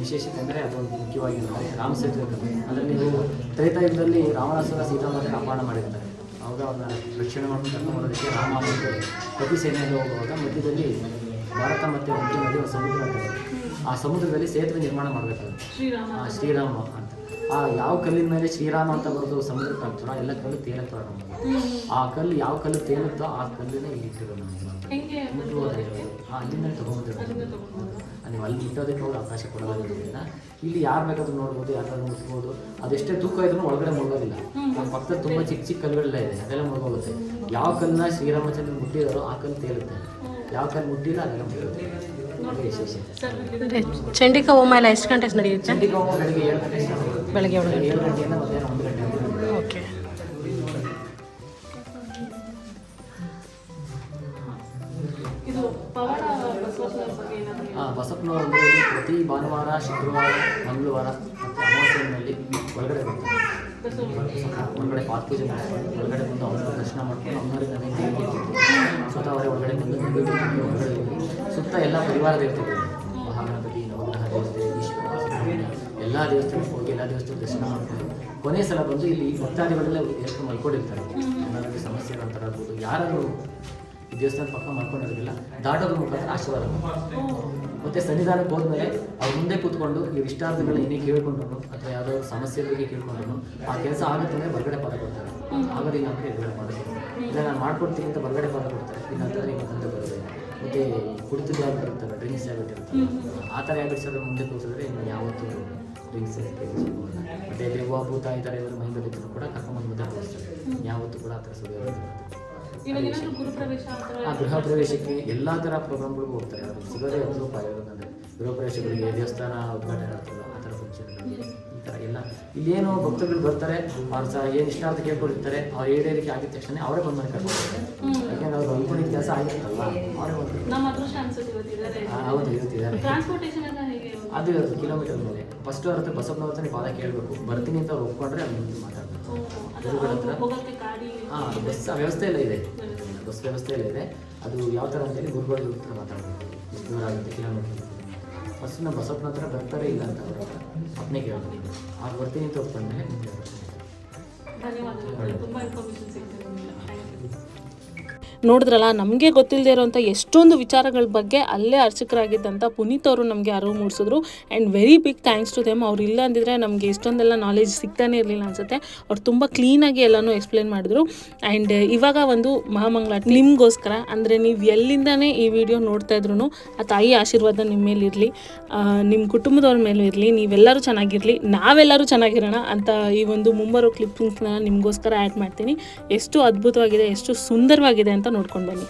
Speaker 4: ವಿಶೇಷತೆ ಅಂದರೆ ಅದೊಂದು ಮುಖ್ಯವಾಗಿ ಅಂದರೆ ರಾಮ ಸೇತುವೆ ಕಥೆ ಅದರಲ್ಲಿ ನೀವು ತ್ರೇತಾಯುಗದಲ್ಲಿ ರಾವಣಾಸುರ ಸೀತಾಮಾತೆ ಅಪಹರಣ ಮಾಡಿರ್ತಾರೆ. ಅವಾಗ ಅವ್ರನ್ನ ರಕ್ಷಣೆ ಮಾಡ್ಕೊಂಡು ಕರ್ಕೊಂಡು ಬರೋದಕ್ಕೆ ರಾಮ ಮತ್ತು ಕಪಿ ಸೇನೆಯಲ್ಲಿ ಹೋಗುವಾಗ ಮಧ್ಯದಲ್ಲಿ ಭಾರತ ಮತ್ತು ಮಧ್ಯ ಮಧ್ಯೆ ಒಂದು ಸಮುದ್ರ ಆ ಸಮುದ್ರದಲ್ಲಿ ಸೇತುವೆ ನಿರ್ಮಾಣ ಮಾಡಬೇಕಾಗುತ್ತೆ.
Speaker 2: ಶ್ರೀರಾಮ.
Speaker 4: ಆ ಯಾವ ಕಲ್ಲಿನ ಮೇಲೆ ಶ್ರೀರಾಮ ಅಂತ ಬರೆದು ಸಮುದ್ರಕ್ಕೆ ಕಾಣ್ತಾರ ಎಲ್ಲ ಕಲ್ಲು ಪ್ರಾರಂಭ ಆ ಕಲ್ಲು ಯಾವ ಕಲ್ಲು ತೇಲುತ್ತೋ ಆ ಕಲ್ಲಿನ ಇಲ್ಲಿ ಇಟ್ಟಿರೋದು ಮುಟ್ಟುವುದೇ ಅಲ್ಲಿಂದ ನೀವು ಅಲ್ಲಿ ಮುಟ್ಟೋದಕ್ಕೆ ಅವ್ರು ಅವಕಾಶ ಕೊಡೋದಿಲ್ಲ. ಇಲ್ಲಿ ಯಾರು ಬೇಕಾದ್ರೂ ನೋಡ್ಬೋದು ಯಾರು ಮುಟ್ಬೋದು. ಅದೆಷ್ಟೇ ತೂಕ ಇದ್ರೂ ಒಳಗಡೆ ಮುಳುಗೋದಿಲ್ಲ. ನಮ್ಮ ಪಕ್ಕದಲ್ಲಿ ತುಂಬ ಚಿಕ್ಕ ಚಿಕ್ಕ ಕಲ್ಲುಗಳೆಲ್ಲ ಇದೆ ಅದೆಲ್ಲ ಮುಳುಗೋಗುತ್ತೆ. ಯಾವ ಕಲ್ಲನ್ನ ಶ್ರೀರಾಮಚಂದ್ರ ಮುಟ್ಟಿದಾರೋ ಆ ಕಲ್ಲು ತೇಲುತ್ತೆ. ಯಾವ ಕಲ್ಲು ಮುಟ್ಟಿಲ್ಲ ಅದೆಲ್ಲ ವಿಶೇಷತೆ
Speaker 3: ಚಂಡಿಕಾ ಹೋಮ ಎಲ್ಲ ಎಷ್ಟು ಗಂಟೆಗೆ ನಡೆಯುತ್ತೆ
Speaker 4: ಚಂಡಿಕಾ ಹೋಮ ಬೆಳಗ್ಗೆ ಏಳು ಗಂಟೆ start ಆಗುತ್ತೆ.
Speaker 3: ಬೆಳಗ್ಗೆ ಏಳು ಗಂಟೆ
Speaker 4: ಏಳು ಗಂಟೆಯಿಂದ ಮಧ್ಯಾಹ್ನ ಒಂದು ಗಂಟೆ
Speaker 3: ಓಕೆ
Speaker 2: ಇದು ಪವಾಡ ಬಸವಣ್ಣನ ಬಗ್ಗೆ ಏನಾದರೂ
Speaker 4: ಆ ಬಸಪ್ಪನವರು ಅಂದರೆ ಇಲ್ಲಿ ಪ್ರತಿ ಭಾನುವಾರ ಶುಕ್ರವಾರ ಮಂಗಳವಾರ ಮತ್ತು ಅಮಾವಾಸ್ಯೆಯಲ್ಲಿ ಒಳಗಡೆ ಬರ್ತಾರೆ ಒಳಗಡೆ ಪಾದ ಪೂಜೆ ಮಾಡಿಸ್ಕೊಂಡು ಒಳಗಡೆ ಬಂದು ಅವ್ರ ದರ್ಶನ ಮಾಡ್ಕೊಂಡು ಅಮ್ಮನವ್ರಿಗೆ ನಾವೇನು ದೇವಿಗೆ ಇಟ್ಟಿರ್ತೀವಿ ಸ್ವತಃ ಅವರೇ ಒಳಗಡೆ ಬಂದು ನೈವೇದ್ಯ ಮಾಡಿ ಒಳಗಡೆ ಹೋಗಿ ಸುತ್ತ ಎಲ್ಲ ಪರಿವಾರ ದೇವತೆಗಳು ಮಹಾಗಣಪತಿ, ನವಗ್ರಹ, ದೇವತೆ ಎಲ್ಲ ದೇವಸ್ಥಾನಕ್ಕೆ ಹೋಗಿ ಎಲ್ಲ ದೇವಸ್ಥಾನ ದರ್ಶನ ಮಾಡ್ತಾರೆ ಕೊನೆ ಸಲ ಬಂದು ಇಲ್ಲಿ ಭಕ್ತಾದಿಗಳೆಲ್ಲ ದೇವಸ್ಥಾನ ಮಲ್ಕೊಂಡಿರ್ತಾರೆ. ಏನಾದರೂ ಸಮಸ್ಯೆ ನಂತರ ಆಗ್ಬೋದು, ಯಾರಾದರೂ ದೇವಸ್ಥಾನ ಪಕ್ಕ ಮಲ್ಕೊಂಡಿರೋದಿಲ್ಲ ದಾಟೋದ್ರ ಮುಖಾಂತರ ಆಶೀರ್ವಾದ. ಮತ್ತೆ ಸನ್ನಿಧಾನಕ್ಕೆ ಹೋದ್ಮೇಲೆ ಅವ್ರ ಮುಂದೆ ಕೂತ್ಕೊಂಡು ಈ ಇಷ್ಟಾರ್ಥಗಳು ಏನೇ ಕೇಳ್ಕೊಂಡ್ರು ಅಥವಾ ಯಾವುದೋ ಸಮಸ್ಯೆ ಬಗ್ಗೆ ಕೇಳ್ಕೊಂಡ್ರು ಆ ಕೆಲಸ ಆಗುತ್ತೆ ಅಂದರೆ ಹೊರಗಡೆ ಪದ ಕೊಡ್ತಾರೆ. ಆಗೋದಿಲ್ಲ ಅಂದರೆ ಎದುರುಗಡೆ ಮಾಡಬೇಕು ಇಲ್ಲ, ನಾನು ಮಾಡ್ಕೊಡ್ತೀನಿ ಅಂತ ಹೊರಗಡೆ ಪದ ಕೊಡ್ತಾರೆ. ಇಲ್ಲ ಅಂತಂದ್ರೆ ಈಗ ಬರೋದಿಲ್ಲ. ಮತ್ತೆ ಕುಡಿತದ ಇರುತ್ತಲ್ಲ ಡ್ರಿಂಕ್ಸ್ ಹ್ಯಾಬಿಟ್ ಇರ್ತದೆ ಆ ಥರ ಹ್ಯಾಬಿಟ್ಸ್ ಎಲ್ಲ ಮುಂದೆ ಕೂತಿದ್ರೆ ಇನ್ನು ಯಾವತ್ತೂ ಡ್ರಿಂಕ್ಸ್ ಮತ್ತೆ ದೆವ್ವ ಭೂತ ಈ ಥರ ಇವರು ಮೈಂಡಲ್ಲಿ ಇದ್ರು ಕೂಡ ಕರ್ಕೊಂಬಂದು ಮುಂದೆ ಕೂರಿಸ್ತಾರೆ ಯಾವತ್ತೂ ಕೂಡ ಆ ಥರ ಸುಳಿಯೋದು
Speaker 2: ಇವಾಗ ಏನಾದ್ರು ಗುರುಪ್ರವೇಶ ಅಥವಾ
Speaker 4: ಆ ಗೃಹ ಪ್ರವೇಶಕ್ಕೆ ಎಲ್ಲ ಥರ ಪ್ರೋಗ್ರಾಮ್ಗಳಿಗೂ ಹೋಗ್ತಾರೆ. ಅವರು ಸಿಗೋದೇ ಒಂದು ಇರೋದಂದ್ರೆ ಗೃಹ ಪ್ರವೇಶಗಳಿಗೆ ದೇವಸ್ಥಾನ ಉದ್ಘಾಟನೆ ಆಗ್ತದೆ. ಆ ಥರ ಫಂಕ್ಷನ್ಗಳಿಗೆ ಎಲ್ಲ ಇಲ್ಲೇನು ಭಕ್ತರುಗಳು ಬರ್ತಾರೆ ಅವ್ರ ಸಹ ಏನು ಇಷ್ಟಾರ್ಥ ಕೇಳ್ಕೊಂಡಿರ್ತಾರೆ ಅವ್ರು ಈಡೇರಿಕೆ ಆಗಿದ ತಕ್ಷಣ ಅವರೇ ಬಂದು ಮನೆ ಕರ್ಕೊಂಡು ಹೋಗ್ತಾರೆ. ಯಾಕೆಂದ್ರೆ ಅವ್ರು ಅನ್ಕೊಂಡಿದ್ದ ಕೆಲಸ ಆಗಿರ್ತಲ್ಲ ಅವರೇ ಬಂದು
Speaker 2: ಇವತ್ತಿದ್ದಾರೆ
Speaker 4: ಹೌದು
Speaker 2: ಹೇಗೆ
Speaker 4: ಅದು ಕಿಲೋಮೀಟರ್ ಮೇಲೆ. ಫಸ್ಟ್ ಅವ್ರ ಹತ್ರ ಬಸಪ್ಪನ ಹತ್ರ ಪಾದ ಕೇಳಬೇಕು. ಬರ್ತೀನಿ ಅಂತ ಅವ್ರು ಒಪ್ಕೊಂಡ್ರೆ ಅಲ್ಲಿ ಮುಂದೆ ಮಾತಾಡ್ಬೇಕು ಹಾಂ ಬಸ್ ವ್ಯವಸ್ಥೆ ಎಲ್ಲ ಇದೆ. ಬಸ್ ವ್ಯವಸ್ಥೆ ಎಲ್ಲ ಇದೆ. ಅದು ಯಾವ ಥರ ಅಂತೇಳಿ ಗುರುಗಳ ಹತ್ರ ಮಾತಾಡಬೇಕು. ಎಷ್ಟು ದೂರ ಆಗುತ್ತೆ ಕಿಲೋಮೀಟರ್ ಫಸ್ಟ್ ನಮ್ಮ ಬಸಪ್ಪನ ಹತ್ರ ಬರ್ತಾರೆ ಇಲ್ಲ ಅಂತ ಅವ್ರ ಹತ್ರ ಅಪ್ಪನೇ ಕೇಳಬೇಕು ಆಗ ಬರ್ತೀನಿ ಅಂತ ಒಪ್ಕೊಂಡ್ಮೇಲೆ ಮುಂದೆ ಬರ್ತೀನಿ.
Speaker 2: ಧನ್ಯವಾದಗಳು ತುಂಬಾ ಇನ್ಫಾರ್ಮೇಶನ್ ಸಿಗ್ತದೆ ನಮ್ಗೆಲ್ಲ. Thank you.
Speaker 5: ನೋಡಿದ್ರಲ್ಲ, ನಮಗೆ ಗೊತ್ತಿಲ್ಲದೆ ಇರೋಂಥ ಎಷ್ಟೊಂದು ವಿಚಾರಗಳ ಬಗ್ಗೆ ಅಲ್ಲೇ ಅರ್ಚಕರಾಗಿದ್ದಂಥ ಪುನೀತ್ ಅವರು ನಮಗೆ ಅರಿವು ಮೂಡಿಸಿದ್ರು. And very big thanks to them ಅವ್ರು ಇಲ್ಲ ಅಂದಿದ್ರೆ ನಮಗೆ ಇಷ್ಟೊಂದೆಲ್ಲ ನಾಲೆಜ್ ಸಿಗ್ತಾನೆ ಇರಲಿಲ್ಲ ಅನಿಸುತ್ತೆ. ಅವ್ರು ತುಂಬ ಕ್ಲೀನಾಗಿ ಎಲ್ಲನೂ ಎಕ್ಸ್ಪ್ಲೇನ್ ಮಾಡಿದ್ರು. ಆ್ಯಂಡ್ ಇವಾಗ ಒಂದು ಮಹಾಮಂಗಳ ನಿಮಗೋಸ್ಕರ, ಅಂದರೆ ನೀವು ಎಲ್ಲಿಂದನೇ ಈ ವಿಡಿಯೋ ನೋಡ್ತಾ ಇದ್ರು ಆ ತಾಯಿ ಆಶೀರ್ವಾದ ನಿಮ್ಮ ಮೇಲೆ ಇರಲಿ ನಿಮ್ಮ ಕುಟುಂಬದವ್ರ ಮೇಲೂ ಇರಲಿ, ನೀವೆಲ್ಲರೂ ಚೆನ್ನಾಗಿರಲಿ, ನಾವೆಲ್ಲರೂ ಚೆನ್ನಾಗಿರೋಣ ಅಂತ ಈ ಒಂದು ಮುಂಬರೋ ಕ್ಲಿಪ್ಪಿಂಗ್ಸ್ನ ನಿಮಗೋಸ್ಕರ ಆ್ಯಡ್ ಮಾಡ್ತೀನಿ. ಎಷ್ಟು ಅದ್ಭುತವಾಗಿದೆ, ಎಷ್ಟು ಸುಂದರವಾಗಿದೆ ಅಂತ ನೋಡ್ಕೊಂಡು ಬನ್ನಿ.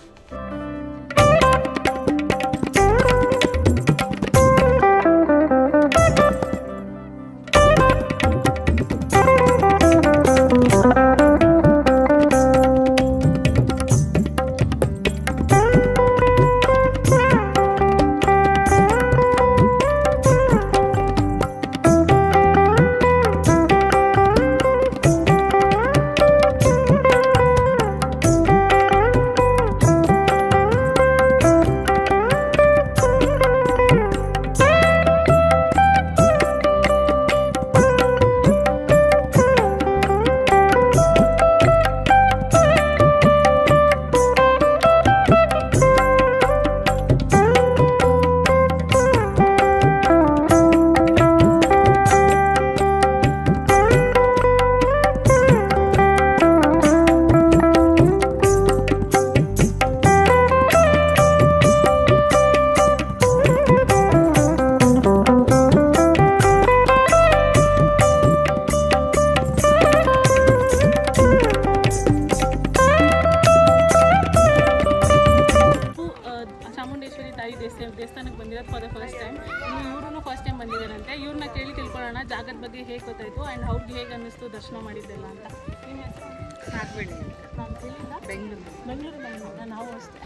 Speaker 2: ಫಾರ್ ದ ಫಸ್ಟ್ ಟೈಮ್ ಇನ್ನು ಇವರು ಫಸ್ಟ್ ಟೈಮ್ ಬಂದಿದ್ದಾರಂತೆ. ಇವ್ರನ್ನ ಕೇಳಿ ತಿಳ್ಕೊಳ್ಳೋಣ ಜಾಗದ ಬಗ್ಗೆ ಹೇಗೆ ಗೊತ್ತಾಯಿತು ಆ್ಯಂಡ್ ಅವ್ರಿಗೆ ಹೇಗೆ ಅನ್ನಿಸ್ತು ದರ್ಶನ ಮಾಡಿದ್ದೆಲ್ಲ ಅಂತ. ನಿಮ್ಮ ಹೆಸರು?
Speaker 6: ಸಾಕ್ಬೇಡಿ
Speaker 2: ನಾನು ಕೇಳಿಲ್ಲ?
Speaker 6: ಬೆಂಗಳೂರು.
Speaker 2: ನಾವು ಅಷ್ಟೇ.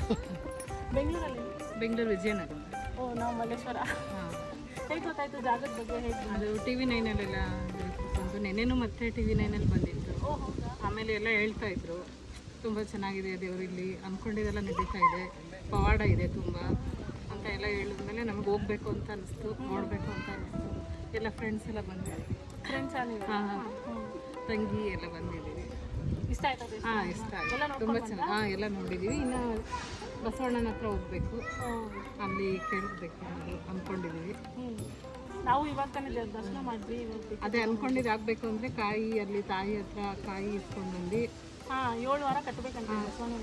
Speaker 2: ಬೆಂಗಳೂರಲ್ಲಿ?
Speaker 6: ಬೆಂಗಳೂರು ವಿಜಯನಗರ.
Speaker 2: ಓ ನಾವು ಮಲ್ಲೇಶ್ವರ. ಹೇಗೆ ಗೊತ್ತಾಯಿತು ಜಾಗದ ಬಗ್ಗೆ ಹೇಗೆ
Speaker 6: ಅದು ಟಿ ವಿ ನೈನಲ್ಲೆಲ್ಲ ಬಂದು ನೆನ್ನೆನೂ ಮತ್ತೆ ಟಿ ವಿ ನೈನಲ್ಲಿ ಬಂದಿತ್ತು. ಆಮೇಲೆ ಎಲ್ಲ ಹೇಳ್ತಾ ಇದ್ರು. ತುಂಬ ಚೆನ್ನಾಗಿದೆ ದೇವರು ಇಲ್ಲಿ. ಅಂದ್ಕೊಂಡಿದ್ದೆಲ್ಲ ನಡೀತಾ ಇದೆ. ಪವಾಡ ಇದೆ ತುಂಬ. ಅಂತ ಎಲ್ಲ ಹೇಳಿದ್ಮೇಲೆ ನಮ್ಗೆ ಹೋಗ್ಬೇಕು ಅಂತ ಅನಿಸ್ತು ನೋಡಬೇಕು ಅಂತ ಅನಿಸ್ತು. ಎಲ್ಲ ಫ್ರೆಂಡ್ಸ್ ಎಲ್ಲ ಬಂದಿದ್ದೀವಿ
Speaker 2: ಫ್ರೆಂಡ್ಸ್
Speaker 6: ಹಾಂ ತಂಗಿ ಎಲ್ಲ ಬಂದಿದ್ದೀವಿ.
Speaker 2: ಇಷ್ಟ ಆಯ್ತಾ?
Speaker 6: ಹಾಂ ಇಷ್ಟ ಆಯ್ತು. ತುಂಬ ಚೆನ್ನಾಗಿ ಹಾಂ ಎಲ್ಲ ನೋಡಿದ್ದೀವಿ ಇನ್ನು ಬಸವಣ್ಣನ ಹತ್ರ ಹೋಗ್ಬೇಕು. ಅಲ್ಲಿ ಕೇಳಬೇಕು ಅಂದ್ಕೊಂಡಿದ್ದೀವಿ.
Speaker 2: ನಾವು ಇವಾಗ ತಾನೇ ದರ್ಶನ ಮಾಡಿದ್ವಿ
Speaker 6: ಅದೇ ಅಂದ್ಕೊಂಡಿದ್ದು ಆಗ್ಬೇಕು ಅಂದ್ರೆ ಕಾಯಿ ಅಲ್ಲಿ ತಾಯಿ ಹತ್ರ ಕಾಯಿ ಇಸ್ಕೊಂಡು ಬಂದು
Speaker 2: ಹಾಂ ಏಳು ವಾರ ಕಟ್ಟಬೇಕಂತ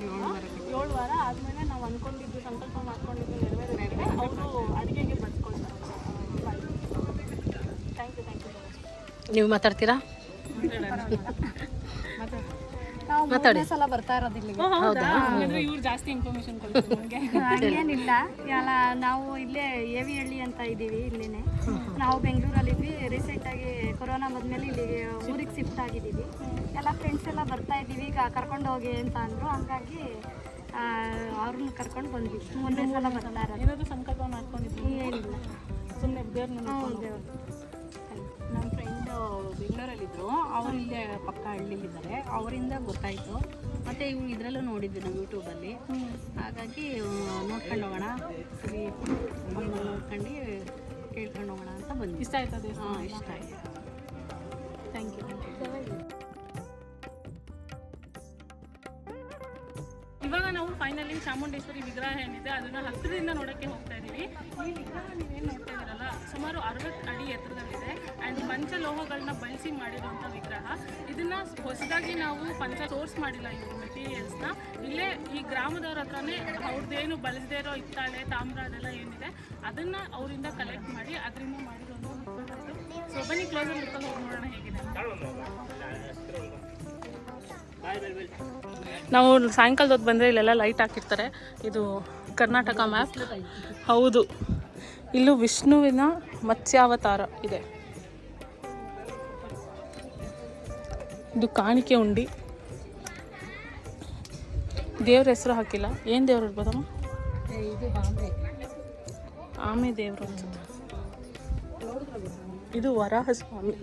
Speaker 6: ಏಳು ವಾರ
Speaker 2: ಏಳು ವಾರ ಆದಮೇಲೆ ನಾವು ಅಂದ್ಕೊಂಡಿದ್ದು ಸಂಕಲ್ಪ ಮಾಡ್ಕೊಂಡಿದ್ದು ನೆರವೇರಿದ್ರೆ ಅವರು ಅಡುಗೆಗೆ ಬಡ್ಸ್ಕೊಳ್ತಾರೆ ಥ್ಯಾಂಕ್ ಯು ಥ್ಯಾಂಕ್ ಯು
Speaker 3: ನೀವು ಮಾತಾಡ್ತೀರಾ?
Speaker 7: ನಾವು ಮೂರನೇ ಸಲ ಬರ್ತಾ ಇರೋದು ಇಲ್ಲಿಗೆ.
Speaker 2: ಹೌದಾ? ಇವ್ರು ಜಾಸ್ತಿ ಇನ್ಫಾರ್ಮೇಶನ್
Speaker 7: ಹಂಗೇನಿಲ್ಲ. ಎಲ್ಲ ನಾವು ಇಲ್ಲೇ ಏವಿಹಳ್ಳಿ ಅಂತ ಇದ್ದೀವಿ ಇಲ್ಲೇನೆ. ನಾವು ಬೆಂಗಳೂರಲ್ಲಿ ರೀಸೆಂಟ್ ಆಗಿ ಕೊರೋನಾ ಬಂದ್ಮೇಲೆ ಇಲ್ಲಿಗೆ ಊರಿಗೆ ಶಿಫ್ಟ್ ಆಗಿದ್ದೀವಿ. ಎಲ್ಲ ಫ್ರೆಂಡ್ಸ್ ಎಲ್ಲ ಬರ್ತಾ ಇದ್ದೀವಿ. ಈಗ ಕರ್ಕೊಂಡು ಹೋಗಿ ಅಂತ ಅಂದ್ರು. ಹಂಗಾಗಿ ಅವ್ರನ್ನ ಕರ್ಕೊಂಡು ಬಂದ್ವಿ. ಒಂದೇ ಸಲ ಬರ್ತಾ ಇರೋದು.
Speaker 2: ಸಂಕಲ್ಪ ಮಾಡ್ಕೊಂಡಿದ್ವಿ
Speaker 7: ಏನಿಲ್ಲ.
Speaker 2: ಸುಮ್ಮನೆ ದೇವ್ರನ್ನ
Speaker 7: ಬೆಂಗಳೂರಲ್ಲಿದ್ದರು ಅವರು ಇಲ್ಲೇ ಪಕ್ಕ ಹಳ್ಳಿಲಿದ್ದಾರೆ ಅವರಿಂದ ಗೊತ್ತಾಯಿತು. ಮತ್ತು ಇವು ಇದರಲ್ಲೂ ನೋಡಿದ್ವಿ ನಾವು ಯೂಟ್ಯೂಬಲ್ಲಿ. ಹಾಗಾಗಿ ನೋಡ್ಕೊಂಡು ಹೋಗೋಣ. ಸರಿ ನೋಡ್ಕೊಂಡು ಕೇಳ್ಕೊಂಡು ಹೋಗೋಣ ಅಂತ ಬಂದ್ವಿ.
Speaker 2: ಇಷ್ಟ ಆಯ್ತದೆ
Speaker 7: ಹಾಂ ಇಷ್ಟ ಆಯಿತು.
Speaker 2: ಥ್ಯಾಂಕ್ ಯು ಫೈನಲಿ ಚಾಮುಂಡೇಶ್ವರಿ ವಿಗ್ರಹ ಏನಿದೆ, ಅದನ್ನ ಹತ್ತಿರದಿಂದ ನೋಡೋಕ್ಕೆ ಹೋಗ್ತಾ ಇದ್ದೀವಿ ಈ ವಿಗ್ರಹ ನೀವೇನು ನೋಡ್ತಾ ಇದ್ದೀರಲ್ಲ ಸುಮಾರು ಅರವತ್ತು ಅಡಿ ಎತ್ತರದಲ್ಲಿದೆ ಆ್ಯಂಡ್ ಪಂಚಲೋಹಗಳನ್ನ ಬಳಸಿ ಮಾಡಿರುವಂಥ ವಿಗ್ರಹ. ಇದನ್ನ ಹೊಸದಾಗಿ ನಾವು ಪಂಚ ಸೋರ್ಸ್ ಮಾಡಿಲ್ಲ ಇವರು ಮೆಟೀರಿಯಲ್ಸ್ನ ಇಲ್ಲೇ ಈ ಗ್ರಾಮದವ್ರ ಹತ್ರನೇ ಅವ್ರದ್ದೇನು ಬಳಸದೇ ಇರೋ ಇತ್ತಾಳೆ ತಾಮ್ರ ಅದೆಲ್ಲ ಏನಿದೆ, ಅದನ್ನ ಅವರಿಂದ ಕಲೆಕ್ಟ್ ಮಾಡಿ ಅದರಿಂದ ಮಾಡಿರೋದು ಸೊ ಬನ್ನಿ ಕ್ಲೋಸರ್ ಮುಖ ಹೋಗಿ ನೋಡೋಣ ಹೇಗಿದೆ. ನಾವು ಸಾಯಂಕಾಲದ ಹೊತ್ತು ಬಂದರೆ ಇಲ್ಲೆಲ್ಲ ಲೈಟ್ ಹಾಕಿರ್ತಾರೆ. ಇದು ಕರ್ನಾಟಕ ಮ್ಯಾಪ್ ಹೌದು. ಇಲ್ಲೂ ವಿಷ್ಣುವಿನ ಮತ್ಸ್ಯಾವತಾರ ಇದೆ. ಇದು ಕಾಣಿಕೆ ಉಂಡಿ. ದೇವ್ರ ಹೆಸರು ಹಾಕಿಲ್ಲ. ಏನು ದೇವ್ರು ಇರ್ಬೋದಮ್ಮ? ಆಮೆ ದೇವರು ಇದು ವರಾಹ ಸ್ವಾಮಿ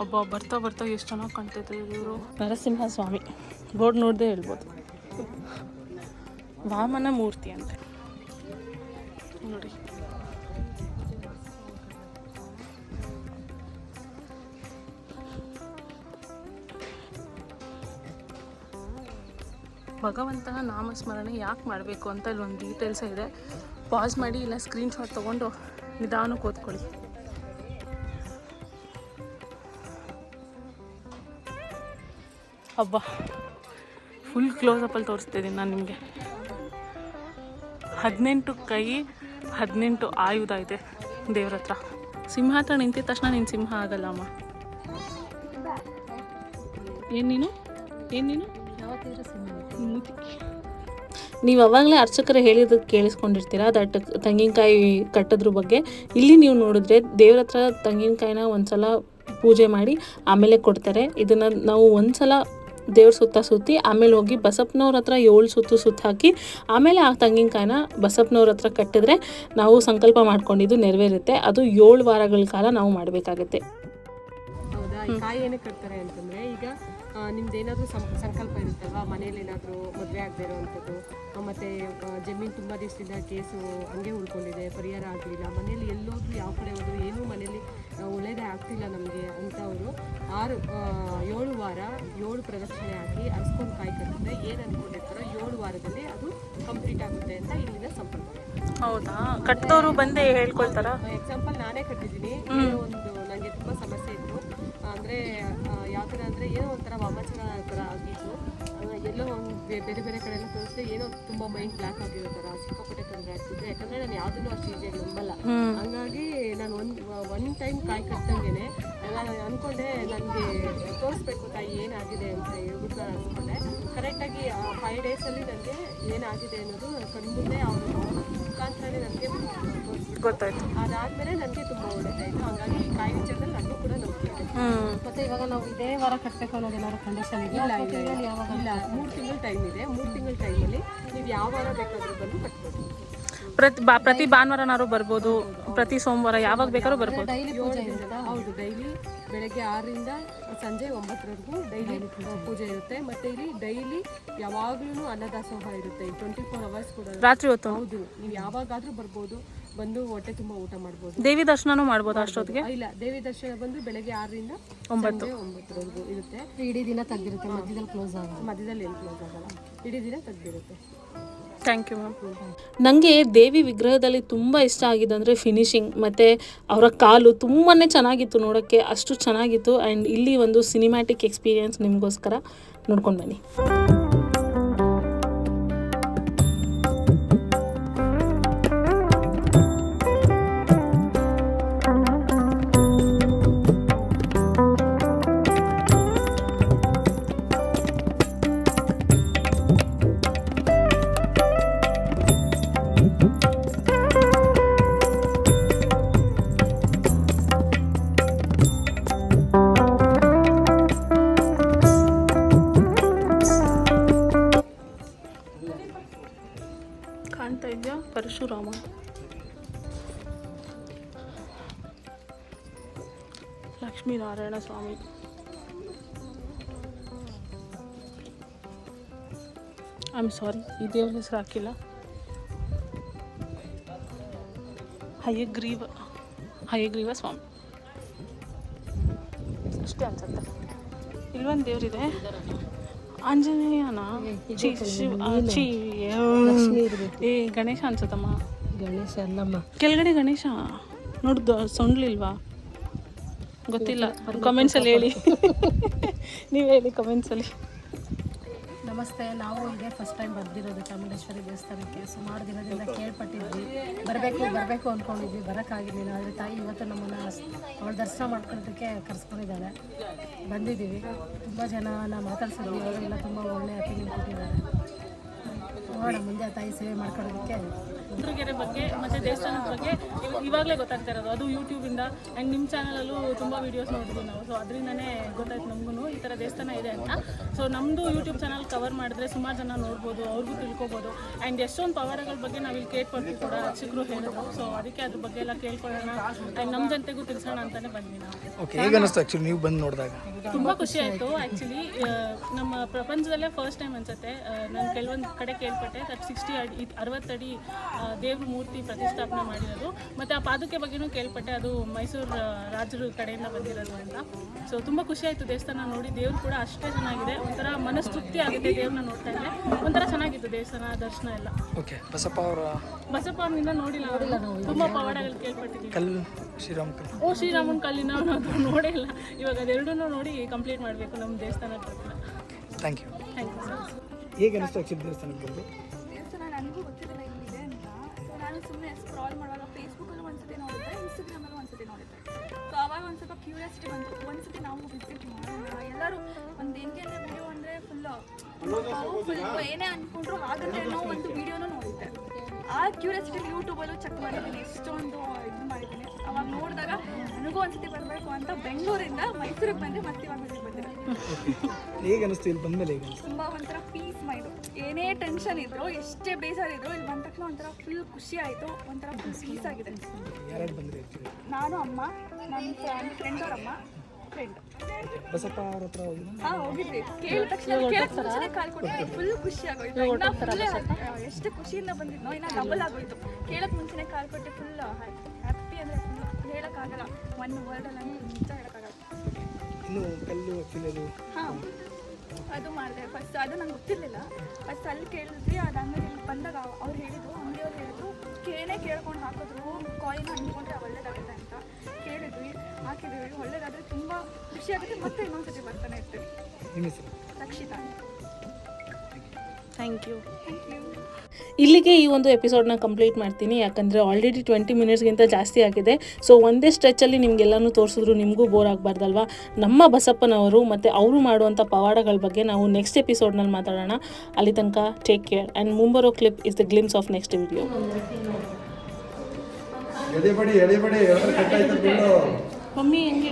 Speaker 2: ಒಬ್ಬ ಬರ್ತಾ ಬರ್ತಾ ಎಷ್ಟು ಚೆನ್ನಾಗಿ ಕಾಣ್ತೈತೆ ಇವರು? ನರಸಿಂಹ ಸ್ವಾಮಿ ಬೋರ್ಡ್ ನೋಡದೆ ಹೇಳ್ಬೋದು. ವಾಮನ ಮೂರ್ತಿ ಅಂತೆ. ನೋಡಿ. ಭಗವಂತನ ನಾಮಸ್ಮರಣೆ ಯಾಕೆ ಮಾಡಬೇಕು ಅಂತ ಇಲ್ಲಿ ಒಂದು ಡೀಟೇಲ್ಸ್ ಇದೆ. ಪಾಸ್ ಮಾಡಿ ಇಲ್ಲ ಸ್ಕ್ರೀನ್ಶಾಟ್ ತೊಗೊಂಡು ನಿಧಾನಕ್ಕೆ ಓದ್ಕೊಳ್ಳಿ. ಹಬ್ಬ. ಫುಲ್ ಕ್ಲೋಸಪ್ಪಲ್ಲಿ ತೋರಿಸ್ತಿದ್ದೀನಿ ನಾನು ನಿಮಗೆ. ಹದಿನೆಂಟು ಕೈ, ಹದಿನೆಂಟು ಆಯುಧ ಇದೆ ದೇವ್ರ ಹತ್ರ. ಸಿಂಹ ಹತ್ರ ನಿಂತಿದ ತಕ್ಷಣ ನೀನು ಸಿಂಹ ಆಗಲ್ಲ ಅಮ್ಮ. ಏನು ನೀನು? ಏನು ನೀನು.
Speaker 8: ನೀವು ಅವಾಗಲೇ ಅರ್ಚಕರು ಹೇಳಿದ ಕೇಳಿಸ್ಕೊಂಡಿರ್ತೀರ? ದಟ್ ತೆಂಗಿನಕಾಯಿ ಕಟ್ಟೋದ್ರ ಬಗ್ಗೆ. ಇಲ್ಲಿ ನೀವು ನೋಡಿದ್ರೆ ದೇವ್ರ ಹತ್ರ ತೆಂಗಿನಕಾಯಿನ ಒಂದ್ಸಲ ಪೂಜೆ ಮಾಡಿ ಆಮೇಲೆ ಕೊಡ್ತಾರೆ. ಇದನ್ನು ನಾವು ಒಂದ್ಸಲ ದೇವ್ರ ಸುತ್ತ ಸುತ್ತಿ, ಆಮೇಲೆ ಹೋಗಿ ಬಸಪ್ಪನವ್ರ ಹತ್ರ ಏಳು ಸುತ್ತು ಸುತ್ತ ಹಾಕಿ, ಆಮೇಲೆ ಆ ತೆಂಗಿನಕಾಯಿನ ಬಸಪ್ಪನವ್ರ ಹತ್ರ ಕಟ್ಟಿದ್ರೆ ನಾವು ಸಂಕಲ್ಪ ಮಾಡ್ಕೊಂಡಿದ್ದು ನೆರವೇರುತ್ತೆ. ಅದು ಏಳು ವಾರಗಳ ಕಾಲ ನಾವು ಮಾಡಬೇಕಾಗತ್ತೆ.
Speaker 9: ಹೌದಾ? ಕಾಯಿ ಏನಕ್ಕೆ ಕಟ್ತಾರೆ ಅಂತಂದರೆ, ಈಗ ನಿಮ್ದು ಏನಾದರೂ ಸಂಕಲ್ಪ ಇರುತ್ತಲ್ವಾ? ಮನೇಲಿ ಏನಾದರೂ ಮದುವೆ ಆಗದೆ ಇರೋವಂಥದ್ದು ಮತ್ತು ಜಮೀನು ತುಂಬ ದಿವಸದಿಂದ ಕೇಸು ಹಂಗೆ ಉಳ್ಕೊಂಡಿದೆ, ಪರಿಹಾರ ಆಗಲಿಲ್ಲ, ಮನೇಲಿ ಎಲ್ಲೋಗಿ ಆರು ಏಳು ವಾರ ಏಳು ಪ್ರದಕ್ಷಿಣೆ ಹಾಕಿ ಅರ್ಸ್ಕೊಂಡು ಕಾಯಿ ಕಟ್ಟಿದ್ರೆ ಏನು ಅನ್ಕೊಂಡಿರ್ತಾರೋ ಏಳು ವಾರದಲ್ಲಿ ಅದು ಕಂಪ್ಲೀಟ್ ಆಗುತ್ತೆ ಅಂತ ಇಲ್ಲಿನ ಸಂಪ್ರದಾಯ.
Speaker 2: ಹೌದಾ? ಕಟ್ಟೋರು ಬಂದೇ ಹೇಳ್ಕೊಳ್ತಾರ?
Speaker 9: ಎಕ್ಸಾಂಪಲ್ ನಾನೇ ಕಟ್ಟಿದ್ದೀನಿ. ಏನೋ ಒಂದು ನನಗೆ ತುಂಬ ಸಮಸ್ಯೆ ಇತ್ತು. ಅಂದರೆ ಯಾವ ಥರ ಅಂದರೆ ಏನೋ ಒಂಥರ ವಾಮಾಚಾರ ಎಲ್ಲೋ ಒಂದು ಬೇರೆ ಬೇರೆ ಕಡೆ ಎಲ್ಲ ತೋರಿಸಿದ್ರೆ ಏನೋ ತುಂಬ ಮೈಂಡ್ ಬ್ಲ್ಯಾಕ್ ಆಗಿರೋ ಥರ ಸಿಕ್ಕಾಪಟ್ಟೆ ತೊಂದರೆ ಆಗ್ತಿದೆ. ಯಾಕಂದರೆ ನಾನು ಯಾವುದನ್ನು ಅಷ್ಟು ಈಸಿಯಾಗಿ ನಂಬಲ್ಲ. ಹಂಗಾಗಿ ನಾನು ಒಂದು ಒನ್ ಟೈಮ್ ಕಾಯಿ ಕಟ್ಟಂಗೆ ನಾನು ಅಂದ್ಕೊಂಡೆ ನನಗೆ ತೋರಿಸ್ಬೇಕು ತಾಯಿ ಏನಾಗಿದೆ ಅಂತ ಹೇಳ್ಬಿಟ್ಟು ನಾನು ಅಂದ್ಕೊಂಡೆ ಕರೆಕ್ಟಾಗಿ ಫೈವ್ ಡೇಸಲ್ಲಿ ನನಗೆ ಏನಾಗಿದೆ ಅನ್ನೋದು ಕಣ್ಮುಂದೆ ಅವ್ರ ಮುಖಾಂತರನೇ ನನಗೆ
Speaker 2: ಗೊತ್ತಾಯ್ತು.
Speaker 9: ಅದಾದ್ಮೇಲೆ ನನಗೆ ತುಂಬ ಒಳ್ಳೇದಾಯಿತು ಹಾಗಾಗಿ ಕಾಯಿ ವಿಚಾರದಲ್ಲಿ ನನಗೂ ಕೂಡ ನಂಬಿಕೆ ಇದೆ
Speaker 3: ಮತ್ತೆ ಇವಾಗ ನಾವು ಇದೇ ವಾರ ಕಟ್ಟಬೇಕು ಅನ್ನೋದೇನಾದ್ರು ಕಂಡೀಷನ್
Speaker 9: ಇಲ್ಲ ಇಲ್ಲ
Speaker 3: ಯಾವಾಗ?
Speaker 9: ಇಲ್ಲ. ಮೂರು ತಿಂಗಳ ಟೈಮ್ ಇದೆ. ಮೂರು ತಿಂಗಳ ಟೈಮಲ್ಲಿ ನೀವು ಯಾವ ವಾರ ಬೇಕಾದರೂ ಬಂದು ಕಟ್ಬೋದು.
Speaker 2: ಪ್ರತಿ ಬಾ ಪ್ರತಿ ಭಾನುವಾರನಾರು ಬರ್ಬೋದು. ಪ್ರತಿ ಸೋಮವಾರ ಯಾವಾಗ ಬೇಕಾದ್ರೂ ಬರ್ಬೋದು.
Speaker 3: ಡೈಲಿ ಪೂಜೆ ಇರುತ್ತಾ?
Speaker 9: ಹೌದು ಡೈಲಿ ಬೆಳಗ್ಗೆ ಆರರಿಂದ ಸಂಜೆ ಒಂಬತ್ತರವರೆಗೂ ಡೈಲಿ ಪೂಜೆ. ಇರುತ್ತೆ. ಮತ್ತೆ ಇಲ್ಲಿ ಡೈಲಿ ಯಾವಾಗ್ಲೂ ಅನ್ನದಾಸೋಹ ಇರುತ್ತೆ. ಟ್ವೆಂಟಿ ಫೋರ್ ಅವರ್ಸ್ ಕೂಡ.
Speaker 2: ರಾತ್ರಿ ಹೊತ್ತು?
Speaker 9: ಹೌದು ನೀವು ಯಾವಾಗಾದ್ರೂ ಬರ್ಬೋದು. ಬಂದು ಹೊಟ್ಟೆ ತುಂಬ ಊಟ ಮಾಡ್ಬೋದು.
Speaker 2: ದೇವಿ ದರ್ಶನನೂ ಮಾಡ್ಬೋದು ಅಷ್ಟೊತ್ತಿಗೆ?
Speaker 9: ಇಲ್ಲ ದೇವಿ ದರ್ಶನ ಬಂದು ಬೆಳಗ್ಗೆ ಆರರಿಂದ
Speaker 2: ಒಂಬತ್ತು.
Speaker 9: ಒಂಬತ್ತರವರೆಗೂ ಇರುತ್ತೆ.
Speaker 3: ಇಡೀ ದಿನ ತೆಗ್ದಿರುತ್ತೆ ಮಧ್ಯದಲ್ಲಿ ಕ್ಲೋಸ್ ಆಗಲ್ಲ.
Speaker 9: ಮಧ್ಯದಲ್ಲಿ ಏನು ಕ್ಲೋಸ್ ಆಗಲ್ಲ. ಇಡೀ ದಿನ ತೆಗ್ದಿರುತ್ತೆ.
Speaker 2: ಥ್ಯಾಂಕ್ ಯು ಮ್ಯಾಮ್
Speaker 8: ನನಗೆ ದೇವಿ ವಿಗ್ರಹದಲ್ಲಿ ತುಂಬ ಇಷ್ಟ ಆಗಿದೆ ಅಂದರೆ ಫಿನಿಶಿಂಗ್ ಮತ್ತು ಅವರ ಕಾಲು ತುಂಬಾ ಚೆನ್ನಾಗಿತ್ತು ನೋಡೋಕ್ಕೆ ಅಷ್ಟು ಚೆನ್ನಾಗಿತ್ತು. ಆ್ಯಂಡ್ ಇಲ್ಲಿ ಒಂದು ಸಿನಿಮ್ಯಾಟಿಕ್ ಎಕ್ಸ್ಪೀರಿಯನ್ಸ್ ನಿಮಗೋಸ್ಕರ ನೋಡ್ಕೊಂಡು ಬನ್ನಿ.
Speaker 2: ಕಾಣ್ತಾ ಇದೆಯಾ Parashurama Lakshminarayana Swami I am sorry ಈ ದೇವ್ರ ಹೆಸರು ಹಾಕಿಲ್ಲ ಹಯಗ್ರೀವ ಹಯಗ್ರೀವ ಸ್ವಾಮಿ ಅಷ್ಟೇ ಅನ್ಸುತ್ತೆ ಇಲ್ಲೊಂದು ದೇವ್ರಿದೆ ಆಂಜನೇಯನ? ಚಿ ಶಿವ ಚಿ ಏ ಗಣೇಶ ಅನ್ಸುತ್ತಮ್ಮ.
Speaker 3: ಗಣೇಶ ಅಲ್ಲಮ್ಮ.
Speaker 2: ಕೆಳಗಡೆ ಗಣೇಶ. ನೋಡ್ದು ಸೊಂಡ್ಲಿಲ್ವಾ? ಗೊತ್ತಿಲ್ಲ. ಕಮೆಂಟ್ಸಲ್ಲಿ ಹೇಳಿ. <laughs> ನೀವು ಹೇಳಿ ಕಮೆಂಟ್ಸಲ್ಲಿ
Speaker 3: ನಮಸ್ತೆ ನಾವು ಇದೇ ಫಸ್ಟ್ ಟೈಮ್ ಬಂದಿರೋದು ಚಾಮುಂಡೇಶ್ವರಿ ದೇವಸ್ಥಾನಕ್ಕೆ. ಸುಮಾರು ದಿನದಿಂದ ಕೇಳ್ಪಟ್ಟಿದ್ವಿ. ಬರಬೇಕು ಬರಬೇಕು ಅಂದ್ಕೊಂಡಿದ್ವಿ ಬರೋಕ್ಕಾಗಿರಲಿಲ್ಲ. ಆದರೆ ತಾಯಿ ಇವತ್ತು ನಮ್ಮನ್ನು ಅವಳ ದರ್ಶನ ಮಾಡ್ಕೊಳ್ಳೋದಕ್ಕೆ ಕರ್ಸ್ಕೊಂಡಿದ್ದಾಳೆ ಬಂದಿದ್ದೀವಿ. ತುಂಬ ಜನನ ಮಾತಾಡ್ಸಿದ್ವಿ. ಅವರೆಲ್ಲ ತುಂಬ ಒಳ್ಳೆಯ ಅಪಿನಿಯನ್ ಕೊಟ್ಟಿದ್ದಾರೆ. ನೋಡೋಣ, ಮುಂದೆ ತಾಯಿ ಸೇವೆ ಮಾಡ್ಕೊಳ್ಳೋದಕ್ಕೆ.
Speaker 2: ಚಂದ್ರಗೆರೆ ಬಗ್ಗೆ ಮತ್ತೆ ದೇವಸ್ಥಾನದ ಬಗ್ಗೆ ಇವ- ಇವಾಗಲೇ ಗೊತ್ತಾಗ್ತಾ ಇರೋದು. ಅದು ಯೂಟ್ಯೂಬಿಂದ ಆ್ಯಂಡ್ ನಿಮ್ಮ ಚಾನಲಲ್ಲೂ ತುಂಬ ವಿಡಿಯೋಸ್ ನೋಡಿದ್ವಿ ನಾವು. ಸೊ ಅದರಿಂದನೇ ಗೊತ್ತಾಯ್ತು ನಮಗೂ ಈ ಥರ ದೇವಸ್ಥಾನ ಇದೆ ಅಂತ. ಸೊ ನಮ್ದು ಯೂಟ್ಯೂಬ್ ಚಾನಲ್ ಕವರ್ ಮಾಡಿದ್ರೆ ಸುಮಾರು ಜನ ನೋಡ್ಬೋದು ಅವ್ರಿಗೂ ತಿಳ್ಕೊಬೋದು. ಆ್ಯಂಡ್ ಎಷ್ಟೊಂದು ಪವರ್ಗಳ ಬಗ್ಗೆ ನಾವು ಇಲ್ಲಿ ಕೂಡ ಅರ್ಚಕರು ಹೇಳಿದ್ರು ಸೊ ಅದಕ್ಕೆ ಅದ್ರ ಬಗ್ಗೆ ಎಲ್ಲ ಕೇಳ್ಕೊಳ್ಳೋಣ. ಆ್ಯಂಡ್ ನಮ್ಮ ಜನತೆಗೂ ತಿಳಿಸೋಣ ಅಂತಾನೆ ಬಂದ್ವಿ ನಾವು.
Speaker 1: ಓಕೆ ಹೇಗೆ ಅನಿಸ್ತು ಆ್ಯಕ್ಚುಲಿ ನೀವು ಬಂದು ನೋಡಿದಾಗ?
Speaker 2: ತುಂಬಾ ಖುಷಿ ಆಯ್ತು. ಆ್ಯಕ್ಚುಲಿ ನಮ್ಮ ಪ್ರಪಂಚದಲ್ಲೇ ಫಸ್ಟ್ ಟೈಮ್ ಅನ್ಸುತ್ತೆ. ನಾನು ಕೆಲವೊಂದು ಕಡೆ ಕೇಳ್ಪಟ್ಟೆ ದಟ್ ಸಿಕ್ಸ್ಟಿ ಅಡಿ ಅರವತ್ತಡಿ ದೇವ್ರ ಮೂರ್ತಿ ಪ್ರತಿಷ್ಠಾಪನೆ ಮಾಡಿರೋದು. ಮತ್ತು ಆ ಪಾದುಕೆ ಬಗ್ಗೆನೂ ಕೇಳ್ಪಟ್ಟೆ ಅದು ಮೈಸೂರು ರಾಜರು ಕಡೆಯಿಂದ ಬಂದಿರೋದು ಅಂತ. ಸೊ ತುಂಬ ಖುಷಿ ಆಯಿತು ದೇವಸ್ಥಾನ ನೋಡಿ. ದೇವ್ರು ಕೂಡ ಅಷ್ಟೇ ಚೆನ್ನಾಗಿದೆ. ಒಂಥರ ಮನಸ್ತೃಪ್ತಿ ಆಗುತ್ತೆ ದೇವ್ರನ್ನ ನೋಡ್ತಾ ಇದ್ದೆ ಒಂಥರ ಚೆನ್ನಾಗಿತ್ತು ದೇವಸ್ಥಾನ ದರ್ಶನ ಎಲ್ಲ.
Speaker 1: ಓಕೆ ಬಸಪ್ಪ ಅವರ
Speaker 2: ಬಸಪ್ಪ ಅವನಿಂದ ನೋಡಿಲ್ಲ ನೋಡಿಲ್ಲ ತುಂಬ ಪವಾಡಗಳು ಕೇಳ್ಪಟ್ಟಿದ್ದೀವಿ.
Speaker 1: ಕಲ್ಲು ಶ್ರೀರಾಮ್ ಕಲ್ಲು
Speaker 2: ಓ ಶ್ರೀರಾಮನ್ ಕಲ್ಲಿನ ನಾವು ನೋಡೇ ಇಲ್ಲ. ಇವಾಗ ಅದೆರಡೂ ನೋಡಿ ಕಂಪ್ಲೀಟ್ ಮಾಡಬೇಕು ನಮ್ಮ ದೇವಸ್ಥಾನ
Speaker 1: thank you
Speaker 2: thank you sir
Speaker 1: ಹೇಗೆ ಅನಿಸ್ತು ಆ್ಯಕ್ಚುಲಿ ದೇವಸ್ಥಾನಕ್ಕೆ ಬಂದು?
Speaker 10: ಬಂತು ಒಂದ್ಸತಿ ನಾವು ವಿಸಿಟ್ ಮಾಡೋಣ ಎಲ್ಲರೂ ಒಂದು ಹೆಂಗೆ ಅಂದರೆ ವಿಡಿಯೋ ಅಂದರೆ ಫುಲ್ ಏನೇ ಅಂದ್ಕೊಂಡ್ರು ಆಗುತ್ತೆ ಅನ್ನೋ ಒಂದು ವಿಡಿಯೋನೂ ನೋಡಿದ್ದೆ. ಆ ಕ್ಯೂರಿಯಾಸಿಟಿ ಯೂಟ್ಯೂಬಲ್ಲೂ ಚೆಕ್ ಮಾಡಿದ್ದೀನಿ ಎಷ್ಟೊಂದು ಇದು ಮಾಡಿದ್ದೀನಿ. ಅವಾಗ ನೋಡಿದಾಗ ನನಗೂ ಒಂದ್ಸತಿ ಬರಬೇಕು ಅಂತ ಬೆಂಗಳೂರಿಂದ ಮೈಸೂರಿಗೆ ಬಂದ್ರೆ ಮತ್ತೆ ಇವಾಗ ಇಲ್ಲಿಗೆ ಬಂದಿದೆ <laughs>
Speaker 1: ಹೇಗೆ ಅನಿಸ್ತು ಇಲ್ಲಿ ಬಂದಮೇಲೆ ತುಂಬಾ ಅನಿಸ್ತು
Speaker 10: ತುಂಬ ಒಂಥರ ಪೀಸ್ ಮೈಂಡು ಏನೇ ಟೆನ್ಷನ್ ಇದ್ರು ಎಷ್ಟೇ ಬೇಜಾರಿದ್ರು ಇಲ್ಲಿ ಬಂದ ತಕ್ಷಣ ಒಂಥರ ಫುಲ್ ಖುಷಿ ಆಯ್ತು ಒಂಥರ ಫುಲ್ ಪೀಸ್ ಆಗಿದೆ. ನಾನು ಅಮ್ಮ ನನ್ನ ಫ್ರೆಂಡ್ ಅವ್ರಮ್ಮ ಫ್ರೆಂಡ್
Speaker 1: ಬಸಪ್ಪ ಅವ್ರ ಹತ್ರ ಹೋಗಿ
Speaker 10: ಹಾ ಹೋಗಿದ್ವಿ. ಕೇಳಿದ ತಕ್ಷಣ ಕೇಳಕ್ ಮುಂಚೆನೆ ಕಾಲ್ ಕೊಟ್ಟಿದ್ವಿ ಫುಲ್ ಖುಷಿ ಆಗೋಯ್ತು. ಇನ್ನ full ಎಷ್ಟು ಖುಷಿಯಿಂದ ಬಂದಿದ್ನೋ ಇನ್ನ ಡಬಲ್ ಆಗೋಯ್ತು. ಕೇಳಕ್ ಮುಂಚೆನೆ ಕಾಲ್ ಕೊಟ್ಟು ಫುಲ್ ಹ್ಯಾಪಿ ಅಂದ್ರೆ ಫುಲ್ ಹೇಳಕ್ಕಾಗಲ್ಲ ಒನ್ ವರ್ಡಲ್ಲಿ ನಿಜ ಹೇಳಕ್ಕಾಗಲ್ಲ
Speaker 1: ಇನ್ನು ಕಲ್ಲು
Speaker 10: ಹಾಂ. ಅದು ಮಾಡಿದೆ. ಫಸ್ಟ್ ಅದು ನಂಗೆ ಗೊತ್ತಿರಲಿಲ್ಲ. ಫಸ್ಟ್ ಅಲ್ಲಿ ಕೇಳಿದ್ವಿ ಅದು ಇಲ್ಲಿ ಬಂದಾಗ ಅವ್ರು ಹೇಳಿದ್ರು ಅಂಗಡಿಯವ್ರು ಹೇಳಿದ್ರು ಕೇಳೇ ಕೇಳ್ಕೊಂಡು ಹಾಕಿದ್ರು ಕಾಯಿನ ಅಂದ್ಕೊಂಡ್ರೆ ಒಳ್ಳೇದಾಗುತ್ತೆ ಅಂತ ಕೇಳಿದ್ವಿ. ಹಾಕಿದ್ವಿ. ಒಳ್ಳೇದಾದ್ರೆ ತುಂಬ ಖುಷಿ ಆಗುತ್ತೆ ಮತ್ತೆ ಇನ್ನೊಂದ್ಸತಿ ಬರ್ತಾನೆ ಇರ್ತೀವಿ. Rakshitha
Speaker 2: thank you
Speaker 10: thank you
Speaker 8: ಇಲ್ಲಿಗೆ ಈ ಒಂದು ಎಪಿಸೋಡ್ನ ಕಂಪ್ಲೀಟ್ ಮಾಡ್ತೀನಿ. ಯಾಕಂದರೆ ಆಲ್ರೆಡಿ ಟ್ವೆಂಟಿ ಮಿನಿಟ್ಸ್ಗಿಂತ ಜಾಸ್ತಿ ಆಗಿದೆ. ಸೊ ಒಂದೇ ಸ್ಟ್ರೆಚ್ಚಲ್ಲಿ ನಿಮಗೆಲ್ಲನೂ ತೋರಿಸಿದ್ರು ನಿಮಗೂ ಬೋರ್ ಆಗಬಾರ್ದಲ್ವಾ? ನಮ್ಮ ಬಸಪ್ಪನವರು ಮತ್ತು ಅವರು ಮಾಡುವಂಥ ಪವಾಡಗಳ ಬಗ್ಗೆ ನಾವು ನೆಕ್ಸ್ಟ್ ಎಪಿಸೋಡ್ನಲ್ಲಿ ಮಾತಾಡೋಣ. ಅಲ್ಲಿ ತನಕ take care and ಮುಂಬರೋ clip is the glimpse of next video
Speaker 1: ಎದೆ ಬಡಿ ಎದೆ ಬಡಿ ಎಲ್ಲರೂ ಕಟ್ಟಾಯ್ತು ಬಿಡು.
Speaker 2: ಮಮ್ಮಿ ಹೆಂಗೆ?